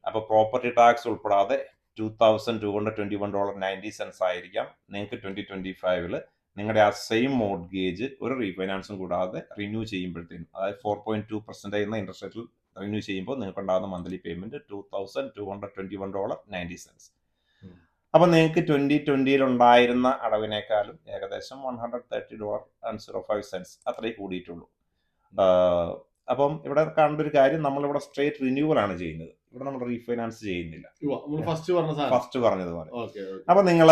അപ്പോൾ property tax ഉൾപ്പെടാതെ two thousand two hundred twenty one dollar ninety cents ആയിരിക്കാം. നിങ്ങൾക്ക് ട്വന്റി ട്വന്റി ഫൈവിൽ നിങ്ങളുടെ ആ സെയിം മോഡ്ഗേജ് ഒരു റീഫൈനാൻസും കൂടാതെ റിന്യൂ ചെയ്യുമ്പോഴത്തേനും അതായത് ഫോർ പോയിന്റ് ടു പെർസെന്റ് എന്ന ഇൻട്രസ്റ്റ് റേറ്റിൽ റിന്യൂ ചെയ്യുമ്പോൾ നിങ്ങൾക്ക് ഉണ്ടാകുന്ന monthly payment two thousand two hundred twenty one dollar ninety cents. അപ്പൊ നിങ്ങൾക്ക് ട്വന്റി ട്വന്റിയിൽ ഉണ്ടായിരുന്ന അടവിനേക്കാളും ഏകദേശം one hundred thirty dollar and zero five cents അത്രയും കൂടിയിട്ടുള്ളൂ. അപ്പം ഇവിടെ കാണേണ്ട ഒരു കാര്യം നമ്മൾ ഇവിടെ സ്ട്രേറ്റ് റിന്യൂവൽ ആണ് ചെയ്യുന്നത്. ഇവിടെ നമ്മൾ റീഫൈനാൻസ് ചെയ്യുന്നില്ല. ഫസ്റ്റ് പറഞ്ഞ ഫസ്റ്റ് പറഞ്ഞതുപോലെ. അപ്പൊ നിങ്ങൾ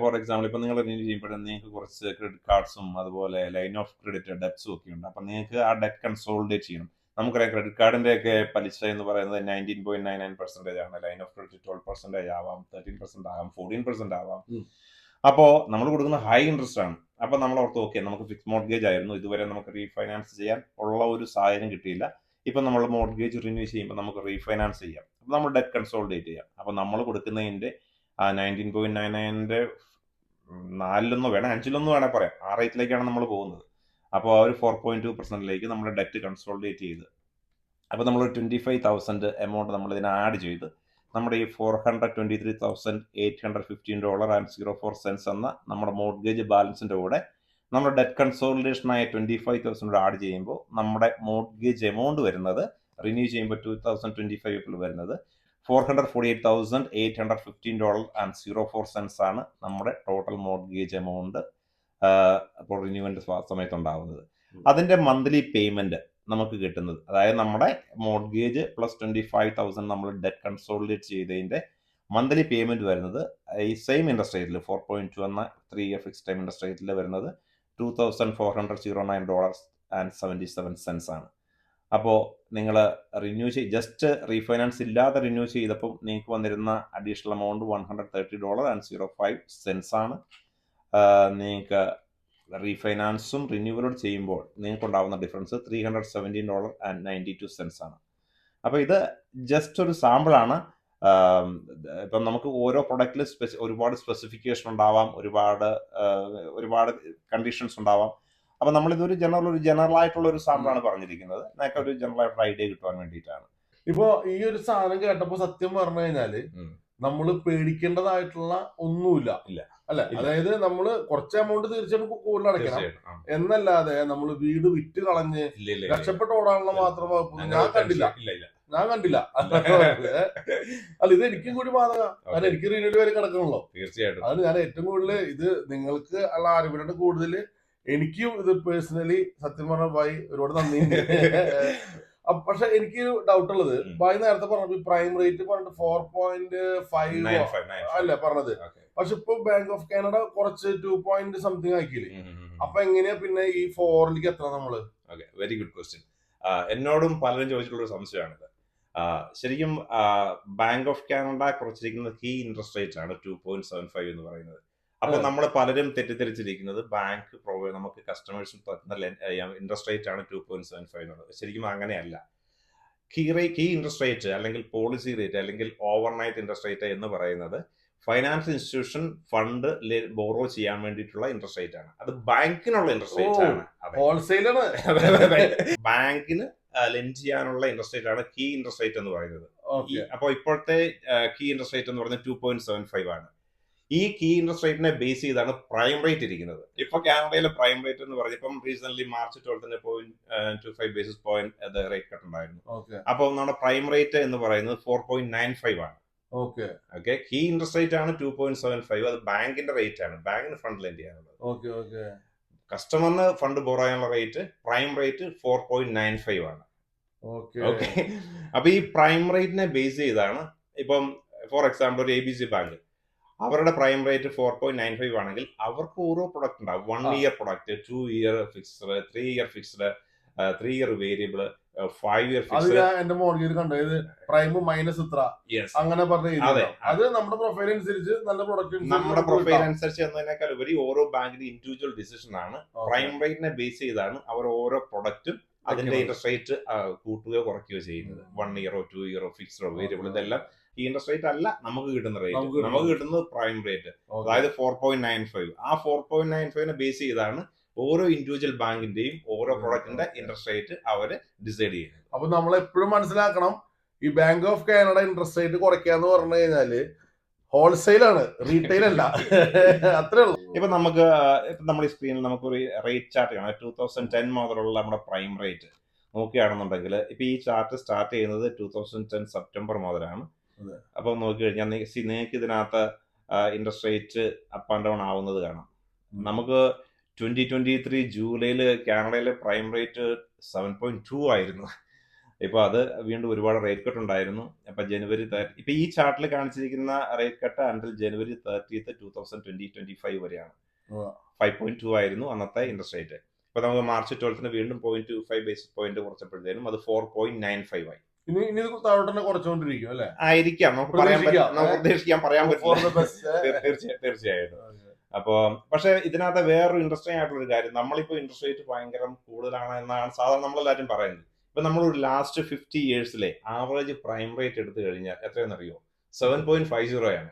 ഫോർ എക്സാമ്പിൾ ഇപ്പൊ നിങ്ങൾ റിന്യൂ ചെയ്യുമ്പോഴും നിങ്ങൾക്ക് കുറച്ച് ക്രെഡിറ്റ് കാർഡ്സും അതുപോലെ ലൈൻ ഓഫ് ക്രെഡിറ്റ് ഡെപ്സും ഒക്കെ ഉണ്ട്. അപ്പൊ നിങ്ങൾക്ക് ആ ഡെറ്റ് കൺസോളിഡേറ്റ് ചെയ്യണം. നമുക്കറിയാം ക്രെഡിറ്റ് കാർഡിന്റെ ഒക്കെ പലിശ എന്ന് പറയുന്നത് nineteen point nine nine percentage ആണ്. Line of credit twelve percentage ആവാം തേർട്ടീൻ പെർസെന്റ് ആവാം ഫോർട്ടീൻ പെർസെന്റ് ആവാം. അപ്പോൾ അപ്പോ നമ്മൾ കൊടുക്കുന്ന ഹൈ ഇൻട്രസ്റ്റ് ആണ്. അപ്പൊ നമ്മൾ ഓർത്ത് ഓക്കെ നമുക്ക് ഫിക്സ് മോർഗേജ് ആയിരുന്നു. ഇതുവരെ നമുക്ക് റീഫൈനാൻസ് ചെയ്യാൻ ഉള്ള ഒരു സാഹചര്യം കിട്ടിയില്ല. ഇപ്പൊ നമ്മൾ മോർഗേജ് റിന്യൂ ചെയ്യുമ്പോൾ നമുക്ക് റീഫൈനാൻസ് ചെയ്യാം. അപ്പൊ നമ്മൾ ഡെറ്റ് കൺസോൾഡേറ്റ് ചെയ്യാം. അപ്പൊ നമ്മൾ കൊടുക്കുന്നതിന്റെ ആ നയന്റീൻ പോയിന്റ് നയൻ നയന്റെ നാലിലൊന്നോ വേണം അഞ്ചിലൊന്നോ വേണേൽ പറയാം. ആ റേറ്റിലേക്കാണ് നമ്മൾ പോകുന്നത്. അപ്പോൾ ആ ഒരു ഫോർ പോയിന്റ് ടു പെർസെന്റിലേക്ക് നമ്മുടെ ഡെറ്റ് കൺസോളിഡേറ്റ് ചെയ്ത്. അപ്പോൾ നമ്മൾ ട്വന്റി ഫൈവ് തൗസൻഡ് എമൗണ്ട് നമ്മൾ ഇതിനെ ആഡ് ചെയ്ത് നമ്മുടെ ഈ four hundred twenty three thousand eight hundred fifteen dollar and zero four cents എന്ന നമ്മുടെ മോർഗേജ് ബാലൻസിന്റെ കൂടെ നമ്മുടെ ഡെറ്റ് കൺസോളിഡേഷനായ ട്വന്റി ഫൈവ് തൗസൻഡ് ആഡ് ചെയ്യുമ്പോൾ നമ്മുടെ മോർഗേജ് എമൗണ്ട് വരുന്നത് റിന്യൂ ചെയ്യുമ്പോൾ ടു തൗസൻഡ് ട്വന്റി ഫൈവ് ഇപ്പോൾ വരുന്നത് four hundred forty eight thousand eight hundred fifteen dollar and zero four cents ആണ് നമ്മുടെ ടോട്ടൽ മോർഗേജ് എമൗണ്ട് അപ്പോൾ റിന്യൂവലിന്റെ സമയത്ത് ഉണ്ടാവുന്നത് അതിന്റെ മന്ത്ലി പേയ്മെന്റ് നമുക്ക് കിട്ടുന്നത്. അതായത് നമ്മുടെ mortgage plus twenty five thousand നമ്മൾ ഡെറ്റ് കൺസോളിഡേറ്റ് ചെയ്തതിന്റെ മന്ത്ലി പേയ്മെന്റ് വരുന്നത് ഈ സെയിം ഇൻട്രസ്റ്റ് റേറ്റിൽ ഫോർ പോയിന്റ് ടു എന്ന three year fix time interest റേറ്റിൽ വരുന്നത് two thousand four hundred zero nine dollars and seventy seven cents ആണ്. അപ്പോൾ നിങ്ങൾ റിന്യൂ ചെയ്ത് ജസ്റ്റ് റീഫൈനാൻസ് ഇല്ലാതെ റിന്യൂ ചെയ്തപ്പം നിങ്ങൾക്ക് വന്നിരുന്ന additional amount one hundred thirty dollar and zero five cents ആണ്. നിങ്ങൾക്ക് റീഫൈനാൻസും റിന്യൂവലോട് ചെയ്യുമ്പോൾ നിങ്ങൾക്ക് ഉണ്ടാവുന്ന difference three hundred seventeen dollar and ninety two cents ആണ്. അപ്പോൾ ഇത് ജസ്റ്റ് ഒരു സാമ്പിളാണ് ഇപ്പം നമുക്ക് ഓരോ പ്രൊഡക്റ്റിൽ സ്പെസി ഒരുപാട് സ്പെസിഫിക്കേഷൻ ഉണ്ടാവാം ഒരുപാട് ഒരുപാട് കണ്ടീഷൻസ് ഉണ്ടാവാം. അപ്പം നമ്മളിതൊരു ജനറൽ ഒരു ജനറൽ ആയിട്ടുള്ള ഒരു സാമ്പിളാണ് പറഞ്ഞിരിക്കുന്നത്. നിങ്ങൾക്ക് ഒരു ജനറൽ ആയിട്ടുള്ള ഐഡിയ കിട്ടുവാൻ വേണ്ടിയിട്ടാണ്. ഇപ്പോൾ ഈ ഒരു സാധനം കേട്ടപ്പോൾ സത്യം പറഞ്ഞു കഴിഞ്ഞാൽ ഉം. നമ്മൾ പേടിക്കേണ്ടതായിട്ടുള്ള ഒന്നുമില്ല. ഇല്ല. അല്ലെ? അതായത് നമ്മൾ കുറച്ച് എമൗണ്ട് തീർച്ചയായിട്ടും കൂടുതൽ അടയ്ക്കണം. എന്നല്ലാതെ നമ്മൾ വീട് വിറ്റ് കളഞ്ഞ്. രക്ഷപ്പെട്ട് ഓടാനുള്ള മാത്രം ഞാൻ കണ്ടില്ല. ഞാൻ കണ്ടില്ല. അല്ല ഇത് എനിക്കും കൂടി ബാധക. കാരണം എനിക്ക് റിന്യൂവൽ വരെ കിടക്കണല്ലോ. തീർച്ചയായിട്ടും. അതിന് ഞാൻ ഏറ്റവും കൂടുതൽ ഇത് നിങ്ങൾക്ക് ഉള്ള അറിവിനോട് കൂടുതൽ എനിക്കും ഇത് പേഴ്സണലി സത്യം പറഞ്ഞ ഭായി ഒരുപാട് അപ്പൊ പക്ഷെ എനിക്ക് ഡൗട്ട് ഉള്ളത് ഭായി നേരത്തെ പറഞ്ഞു പ്രൈം റേറ്റ് പറഞ്ഞിട്ട് ഫോർ പോയിന്റ് ഫൈവ്. അല്ലേ പറഞ്ഞത്. പക്ഷെ ഇപ്പൊ ബാങ്ക് ഓഫ് കാനഡ കുറച്ച് ടു പോയിന്റ് സംതിങ് ആക്കിയില്ലേ. അപ്പൊ എങ്ങനെയാ പിന്നെ ഈ ഫോറിലേക്ക് എത്ര നമ്മൾ? ഓക്കെ വെരി ഗുഡ് ക്വസ്റ്റ്യൻ എന്നോടും പലരും ചോദിച്ചിട്ടുള്ള ഒരു സംശയമാണിത് ശരിക്കും ബാങ്ക് ഓഫ് കാനഡ കുറച്ചിരിക്കുന്ന കീ ഇൻട്രസ്റ്റ് റേറ്റ് ആണ് ടു പോയിന്റ് സെവൻ ഫൈവ് എന്ന് പറയുന്നത്. അപ്പൊ നമ്മൾ പലരും തെറ്റിദ്ധരിച്ചിരിക്കുന്നത് ബാങ്ക് പ്രൊവൈഡ് നമുക്ക് കസ്റ്റമേഴ്സിന് തരുന്ന ഇൻട്രസ്റ്റ് റേറ്റ് ആണ് ടു പോയിന്റ് സെവൻ ഫൈവ് എന്നുള്ളത്. ശരിക്കും അങ്ങനെയല്ല. കീ റേ കീ ഇൻട്രസ്റ്റ് റേറ്റ് അല്ലെങ്കിൽ പോളിസി റേറ്റ് അല്ലെങ്കിൽ ഓവർനൈറ്റ് ഇൻട്രസ്റ്റ് റേറ്റ് എന്ന് പറയുന്നത് ഫൈനാൻസ് ഇൻസ്റ്റിറ്റ്യൂഷൻ ഫണ്ട് ബോറോ ചെയ്യാൻ വേണ്ടിയിട്ടുള്ള ഇൻട്രസ്റ്റ് റേറ്റ് ആണ്. അത് ബാങ്കിനുള്ള ഇൻട്രസ്റ്റ് റേറ്റ് ആണ്. ഹോൾസെയിലർ ഹോൾസെയിലാണ് ബാങ്കിന് ലെൻഡ് ചെയ്യാനുള്ള ഇൻട്രസ്റ്റ് റേറ്റ് ആണ് കീ ഇൻട്രസ്റ്റ് റേറ്റ് എന്ന് പറയുന്നത്. അപ്പോൾ ഇപ്പോഴത്തെ കീ ഇൻട്രസ്റ്റ് റേറ്റ് എന്ന് പറയുന്നത് ടു പോയിന്റ് സെവൻ ഫൈവ് ആണ്. ഈ കീ ഇൻട്രസ്റ്റ് റേറ്റിനെ ബേസ് ചെയ്താണ് പ്രൈം റേറ്റ് ഇരിക്കുന്നത്. ഇപ്പൊ കാനഡയിലെ പ്രൈം റേറ്റ് എന്ന് പറഞ്ഞ ഇപ്പം recent March ട്വൽത്തിന് point two five basis point rate cut ഉണ്ടായിരുന്നു. അപ്പൊ നമ്മുടെ പ്രൈം റേറ്റ് എന്ന് പറയുന്നത് ഫോർ പോയിന്റ് നയൻ ഫൈവ് ആണ്. Okay okay key interest rate ആണ് ടു പോയിന്റ് സെവൻ ഫൈവ് അത് ബാങ്കിന്റെ റേറ്റ് ആണ്. ബാങ്കിന് ഫണ്ട് ലെൻഡ് ചെയ്യാനുള്ളത്. ഓക്കെ ഓക്കെ കസ്റ്റമറിന് ഫണ്ട് ബോറോ ചെയ്യാനുള്ള rate prime rate four point nine five ആണ്. ഓക്കെ ഓക്കെ അപ്പൊ ഈ പ്രൈം റേറ്റിനെ ബേസ് ചെയ്താണ്. ഇപ്പം ഫോർ എക്സാമ്പിൾ ഒരു എ ബി സി ബാങ്ക് അവരുടെ prime rate four point nine five ആണെങ്കിൽ അവർക്ക് ഓരോ പ്രൊഡക്റ്റ് ഉണ്ടാവും. One year product two year fixed three year fixed three year variable five year അത് ഫിക്സ് ഞാൻ എന്റെ മോർഗേജ് കണ്ടത് പ്രൈം മൈനസ് ഇത്ര. അങ്ങനെ പറഞ്ഞു അതെ. അത് നമ്മുടെ പ്രൊഫൈൽ അനുസരിച്ച് നല്ല പ്രൊഡക്റ്റ് നമ്മുടെ പ്രൊഫൈൽ അനുസരിച്ച് എന്നതിനേക്കാൾ ഉപരി ഓരോ ബാങ്കിന്റെ ഇൻഡിവിജ്വൽ ഡിസിഷൻ ആണ്. പ്രൈം റേറ്റിനെ ബേസ് ചെയ്താണ് അവർ ഓരോ പ്രൊഡക്റ്റും അതിന്റെ ഇൻട്രസ്റ്റ് റേറ്റ് കൂട്ടുകയോ കുറയ്ക്കുകയോ ചെയ്യുന്നത്. വൺ ഇയറോ ടു ഇയറോ ഫിക്സ്ഡോ വേരിയബിൾ ഇതെല്ലാം ഈ ഇൻട്രസ്റ്റ് റേറ്റ് അല്ല നമുക്ക് കിട്ടുന്ന റേറ്റ് നമുക്ക് കിട്ടുന്നത്. പ്രൈം റേറ്റ് അതായത് ഫോർ പോയിന്റ് നയൻ ഫൈവ് ആ ഫോർ പോയിന്റ് നയൻ ഫൈവിനെ ബേസ് ചെയ്താണ് ഓരോ ഇൻഡിവിജ്വൽ ബാങ്കിന്റെയും ഓരോ പ്രൊഡക്റ്റിന്റെ ഇൻട്രസ്റ്റ് റേറ്റ് അവർ ഡിസൈഡ് ചെയ്യുന്നത്. അപ്പൊ നമ്മൾ എപ്പോഴും മനസ്സിലാക്കണം ഈ bank of Canada interest rate കുറയ്ക്കാന്ന് പറഞ്ഞു കഴിഞ്ഞാൽ ഹോൾസെയിൽ ആണ് റീറ്റെയിൽ അല്ല. അത്രേ ഉള്ളൂ. ഇപ്പൊ നമുക്ക് ഇപ്പൊ നമ്മുടെ ഈ സ്ക്രീനിൽ നമുക്ക് ഒരു റേറ്റ് ചാർട്ട് കാണാം. ടൂ തൗസൻഡ് ടെൻ മുതലുള്ള നമ്മുടെ പ്രൈം റേറ്റ് നോക്കുകയാണെന്നുണ്ടെങ്കിൽ ഇപ്പൊ ഈ ചാർട്ട് സ്റ്റാർട്ട് ചെയ്യുന്നത് ടൂ തൗസൻഡ് ടെൻ സെപ്റ്റംബർ മുതലാണ്. അപ്പൊ നോക്കി കഴിഞ്ഞാൽ നിങ്ങൾക്ക് ഇതിനകത്ത് interest rate up and down ആവുന്നത് കാണാം. നമുക്ക് ട്വന്റി ട്വന്റി ത്രീ ജൂലൈയിൽ കാനഡയിലെ prime rate seven point two ആയിരുന്നു. ഇപ്പൊ അത് വീണ്ടും ഒരുപാട് റേറ്റ് കട്ട് ഉണ്ടായിരുന്നു. അപ്പൊ ജനുവരി തേർട്ടി ഇപ്പൊ ഈ ചാർട്ടിൽ കാണിച്ചിരിക്കുന്ന റേറ്റ് കട്ട് അണ്ടിൽ ജനുവരി thirtieth two thousand twenty twenty five വരെയാണ്. ഫൈവ് പോയിന്റ് ടു ആയിരുന്നു അന്നത്തെ ഇൻട്രസ്റ്റ് റേറ്റ് ഇപ്പൊ നമുക്ക് മാർച്ച് ട്വൽത്തിന് വീണ്ടും point two five basis point കുറച്ചപ്പോഴത്തേനും അത് ഫോർ പോയിന്റ് നയൻ ഫൈവ് ആയി. ഇനി ഇനി ഇത് താഴോട്ട് തന്നെ കുറച്ചുകൊണ്ടിരിക്കും അല്ലെ? ആയിരിക്കാം. നമുക്ക് പറയാൻ. നമുക്ക് പ്രതീക്ഷിക്കാൻ പറയാൻ തീർച്ചയായും. തീർച്ചയായിട്ടും അപ്പോ പക്ഷെ ഇതിനകത്ത് വേറൊരു ഇൻട്രസ്റ്റിംഗ് ആയിട്ടുള്ള ഒരു കാര്യം. നമ്മളിപ്പോ ഇൻട്രസ്റ്റ് റേറ്റ് ഭയങ്കര കൂടുതലാണ് എന്നാണ് സാധാരണ നമ്മളെല്ലാവരും പറയുന്നത്. ഇപ്പൊ നമ്മൾ ഒരു ലാസ്റ്റ് ഫിഫ്റ്റി ഇയേഴ്സിലെ ആവറേജ് പ്രൈം റേറ്റ് എടുത്തു കഴിഞ്ഞാൽ എത്രയെന്ന് അറിയോ സെവൻ പോയിന്റ് ഫൈവ് സീറോ ആണ്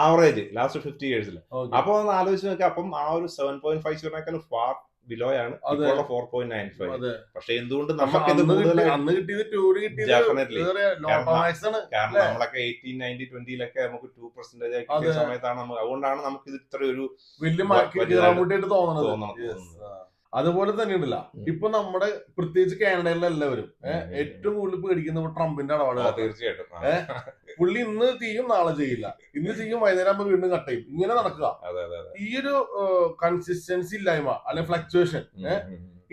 ആവറേജ് ലാസ്റ്റ് ഫിഫ്റ്റി ഇയേഴ്സിൽ അപ്പൊ ഒന്ന് ആലോചിച്ച് നോക്കാം. അപ്പം ആ ഒരു സെവൻ പോയിന്റ് ഫൈവ് സീറോനേക്കാൾ ഫാർ ബിലോ ആണ്. ഫോർ പോയിന്റ് നയൻ ഫൈവ് പക്ഷെ എന്തുകൊണ്ട് നമുക്ക് അന്ന് കിട്ടിയത് കാരണം നമ്മളൊക്കെ എയ്റ്റീൻ നയന്റി ട്വന്റിയിലൊക്കെ നമുക്ക് ടു പെർസെന്റേജ്. കിട്ടിയ സമയത്താണ് നമുക്ക് അതുകൊണ്ടാണ് നമുക്ക് ഇത് ഇത്ര ഒരു വലിയ. തോന്നുന്നത്. അതുപോലെ തന്നെ ഉണ്ടല്ല. ഇപ്പൊ നമ്മുടെ പ്രത്യേകിച്ച് കാനഡയിലെ എല്ലാവരും. ഏറ്റവും കൂടുതൽ പേടിക്കുന്ന ട്രംപിന്റെ ഇടപാട് തീർച്ചയായിട്ടും? പുള്ളി ഇന്ന് ചെയ്യും നാളെ ചെയ്യില്ല ഇന്ന് ചെയ്യും വൈകുന്നേരം ആകുമ്പോൾ വീണ്ടും കട്ട് ചെയ്യും ഇങ്ങനെ നടക്കുക ഈ ഒരു കൺസിസ്റ്റൻസി ഇല്ലായ്മ അല്ലെ ഫ്ലക്ച്വേഷൻ.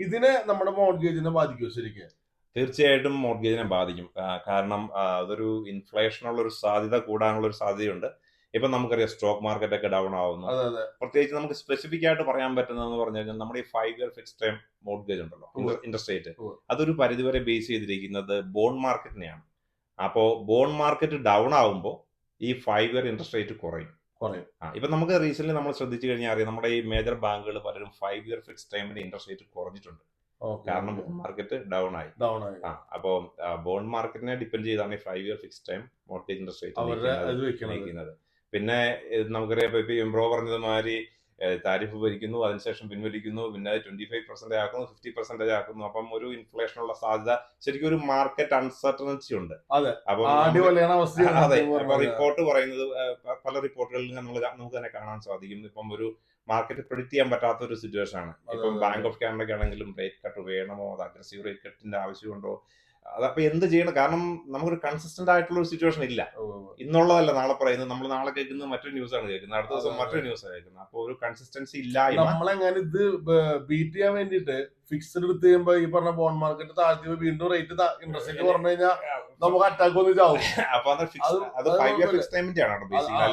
ഇതിനെ നമ്മുടെ മോർഗേജിനെ ബാധിക്കും ശരിക്കും തീർച്ചയായിട്ടും മോർഗേജിനെ ബാധിക്കും കാരണം അതൊരു ഇൻഫ്ലേഷനുള്ള ഒരു സാധ്യത കൂടാനുള്ള ഒരു സാധ്യതയുണ്ട് ഇപ്പൊ നമുക്കറിയാം സ്റ്റോക്ക് മാർക്കറ്റ് ഒക്കെ ഡൗൺ ആവുന്നു. പ്രത്യേകിച്ച് നമുക്ക് സ്പെസിഫിക് ആയിട്ട് പറയാൻ പറ്റുന്നതെന്ന് പറഞ്ഞു കഴിഞ്ഞാൽ നമ്മുടെ ഈ five year fix time mortgage ഉണ്ടല്ലോ. Interest rate. അതൊരു പരിധിവരെ ബേസ് ചെയ്തിരിക്കുന്നത് ബോണ്ട് മാർക്കറ്റിനെയാണ് അപ്പോ ബോണ്ട് മാർക്കറ്റ് ഡൗൺ ആവുമ്പോൾ ഈ ഫൈവ് ഇയർ ഇൻട്രസ്റ്റ് റേറ്റ് കുറയും. ആ ഇപ്പൊ നമുക്ക് റീസെന്റ് നമ്മൾ ശ്രദ്ധിച്ചു കഴിഞ്ഞാൽ അറിയാം നമ്മുടെ ഈ മേജർ ബാങ്കുകൾ പലരും ഫൈവ് ഇയർ ഫിക്സ് ടൈമിന്റെ ഇൻട്രസ്റ്റ് റേറ്റ് കുറഞ്ഞിട്ടുണ്ട്. കാരണം ബോണ്ട് മാർക്കറ്റ് ഡൗൺ ആയി. ഡൗൺ ആയി. ആ അപ്പോ ബോണ്ട് മാർക്കറ്റിനെ ഡിപെൻഡ് ചെയ്താണ് ഈ five year fix time mortgage interest rate പിന്നെ നമുക്കറിയാം ഇപ്പൊ ഇപ്പൊ പറഞ്ഞത് പറഞ്ഞതുമാതിരി താരിഫ് ഭരിക്കുന്നു അതിനുശേഷം പിൻവലിക്കുന്നു പിന്നെ ട്വന്റി ഫൈവ് പെർസെന്റേജ് ആക്കുന്നു ഫിഫ്റ്റി പെർസെന്റേജ് ആക്കുന്നു. അപ്പം ഒരു ഇൻഫ്ലേഷനുള്ള സാധ്യത ശരിക്കും ഒരു മാർക്കറ്റ് അൺസർട്ടനിറ്റി ഉണ്ട്. അപ്പം അതെ. അപ്പൊ റിപ്പോർട്ട് പറയുന്നത് പല റിപ്പോർട്ടുകളിലും നമ്മൾ നമുക്ക് തന്നെ കാണാൻ സാധിക്കും. ഇപ്പം ഒരു മാർക്കറ്റ് പ്രിഡിക്ട് ചെയ്യാൻ പറ്റാത്ത ഒരു സിറ്റുവേഷൻ ആണ് ഇപ്പം ബാങ്ക് ഓഫ് കാനഡയ്ക്ക് ആണെങ്കിലും റേറ്റ് കട്ട് വേണമോ? അത് അഗ്രസീവ് റേറ്റ് കട്ടിന്റെ ആവശ്യമുണ്ടോ? അതപ്പോ എന്ത് ചെയ്യണം? കാരണം നമുക്കൊരു കൺസിസ്റ്റന്റ് ആയിട്ടുള്ള ഒരു സിറ്റുവേഷൻ ഇല്ല. ഇന്നുള്ളതല്ല നാളെ പറയുന്നത് നമ്മൾ നാളെ കേൾക്കുന്നത് മറ്റൊരു ന്യൂസ് ആണ് കേൾക്കുന്നത്. അടുത്ത ദിവസം മറ്റൊരു ന്യൂസ് കേൾക്കുന്നത്. അപ്പൊ ഒരു കൺസിസ്റ്റൻസി ഇല്ലായ്മ നമ്മളെങ്ങനെ ഇത് ബീറ്റ് ചെയ്യാൻ വേണ്ടിട്ട് ഫിക്സ്ഡ് എടുത്ത് കഴിയുമ്പോ ഈ പറഞ്ഞ ബോണ്ട് മാർക്കറ്റ് താഴ്ത്തി വീണ്ടും റേറ്റ് ഇൻട്രസ്റ്റ് റേറ്റ് പറഞ്ഞു കഴിഞ്ഞാൽ നമുക്ക് അറ്റാക്ക് ഒന്നും ചാവും. അല്ല.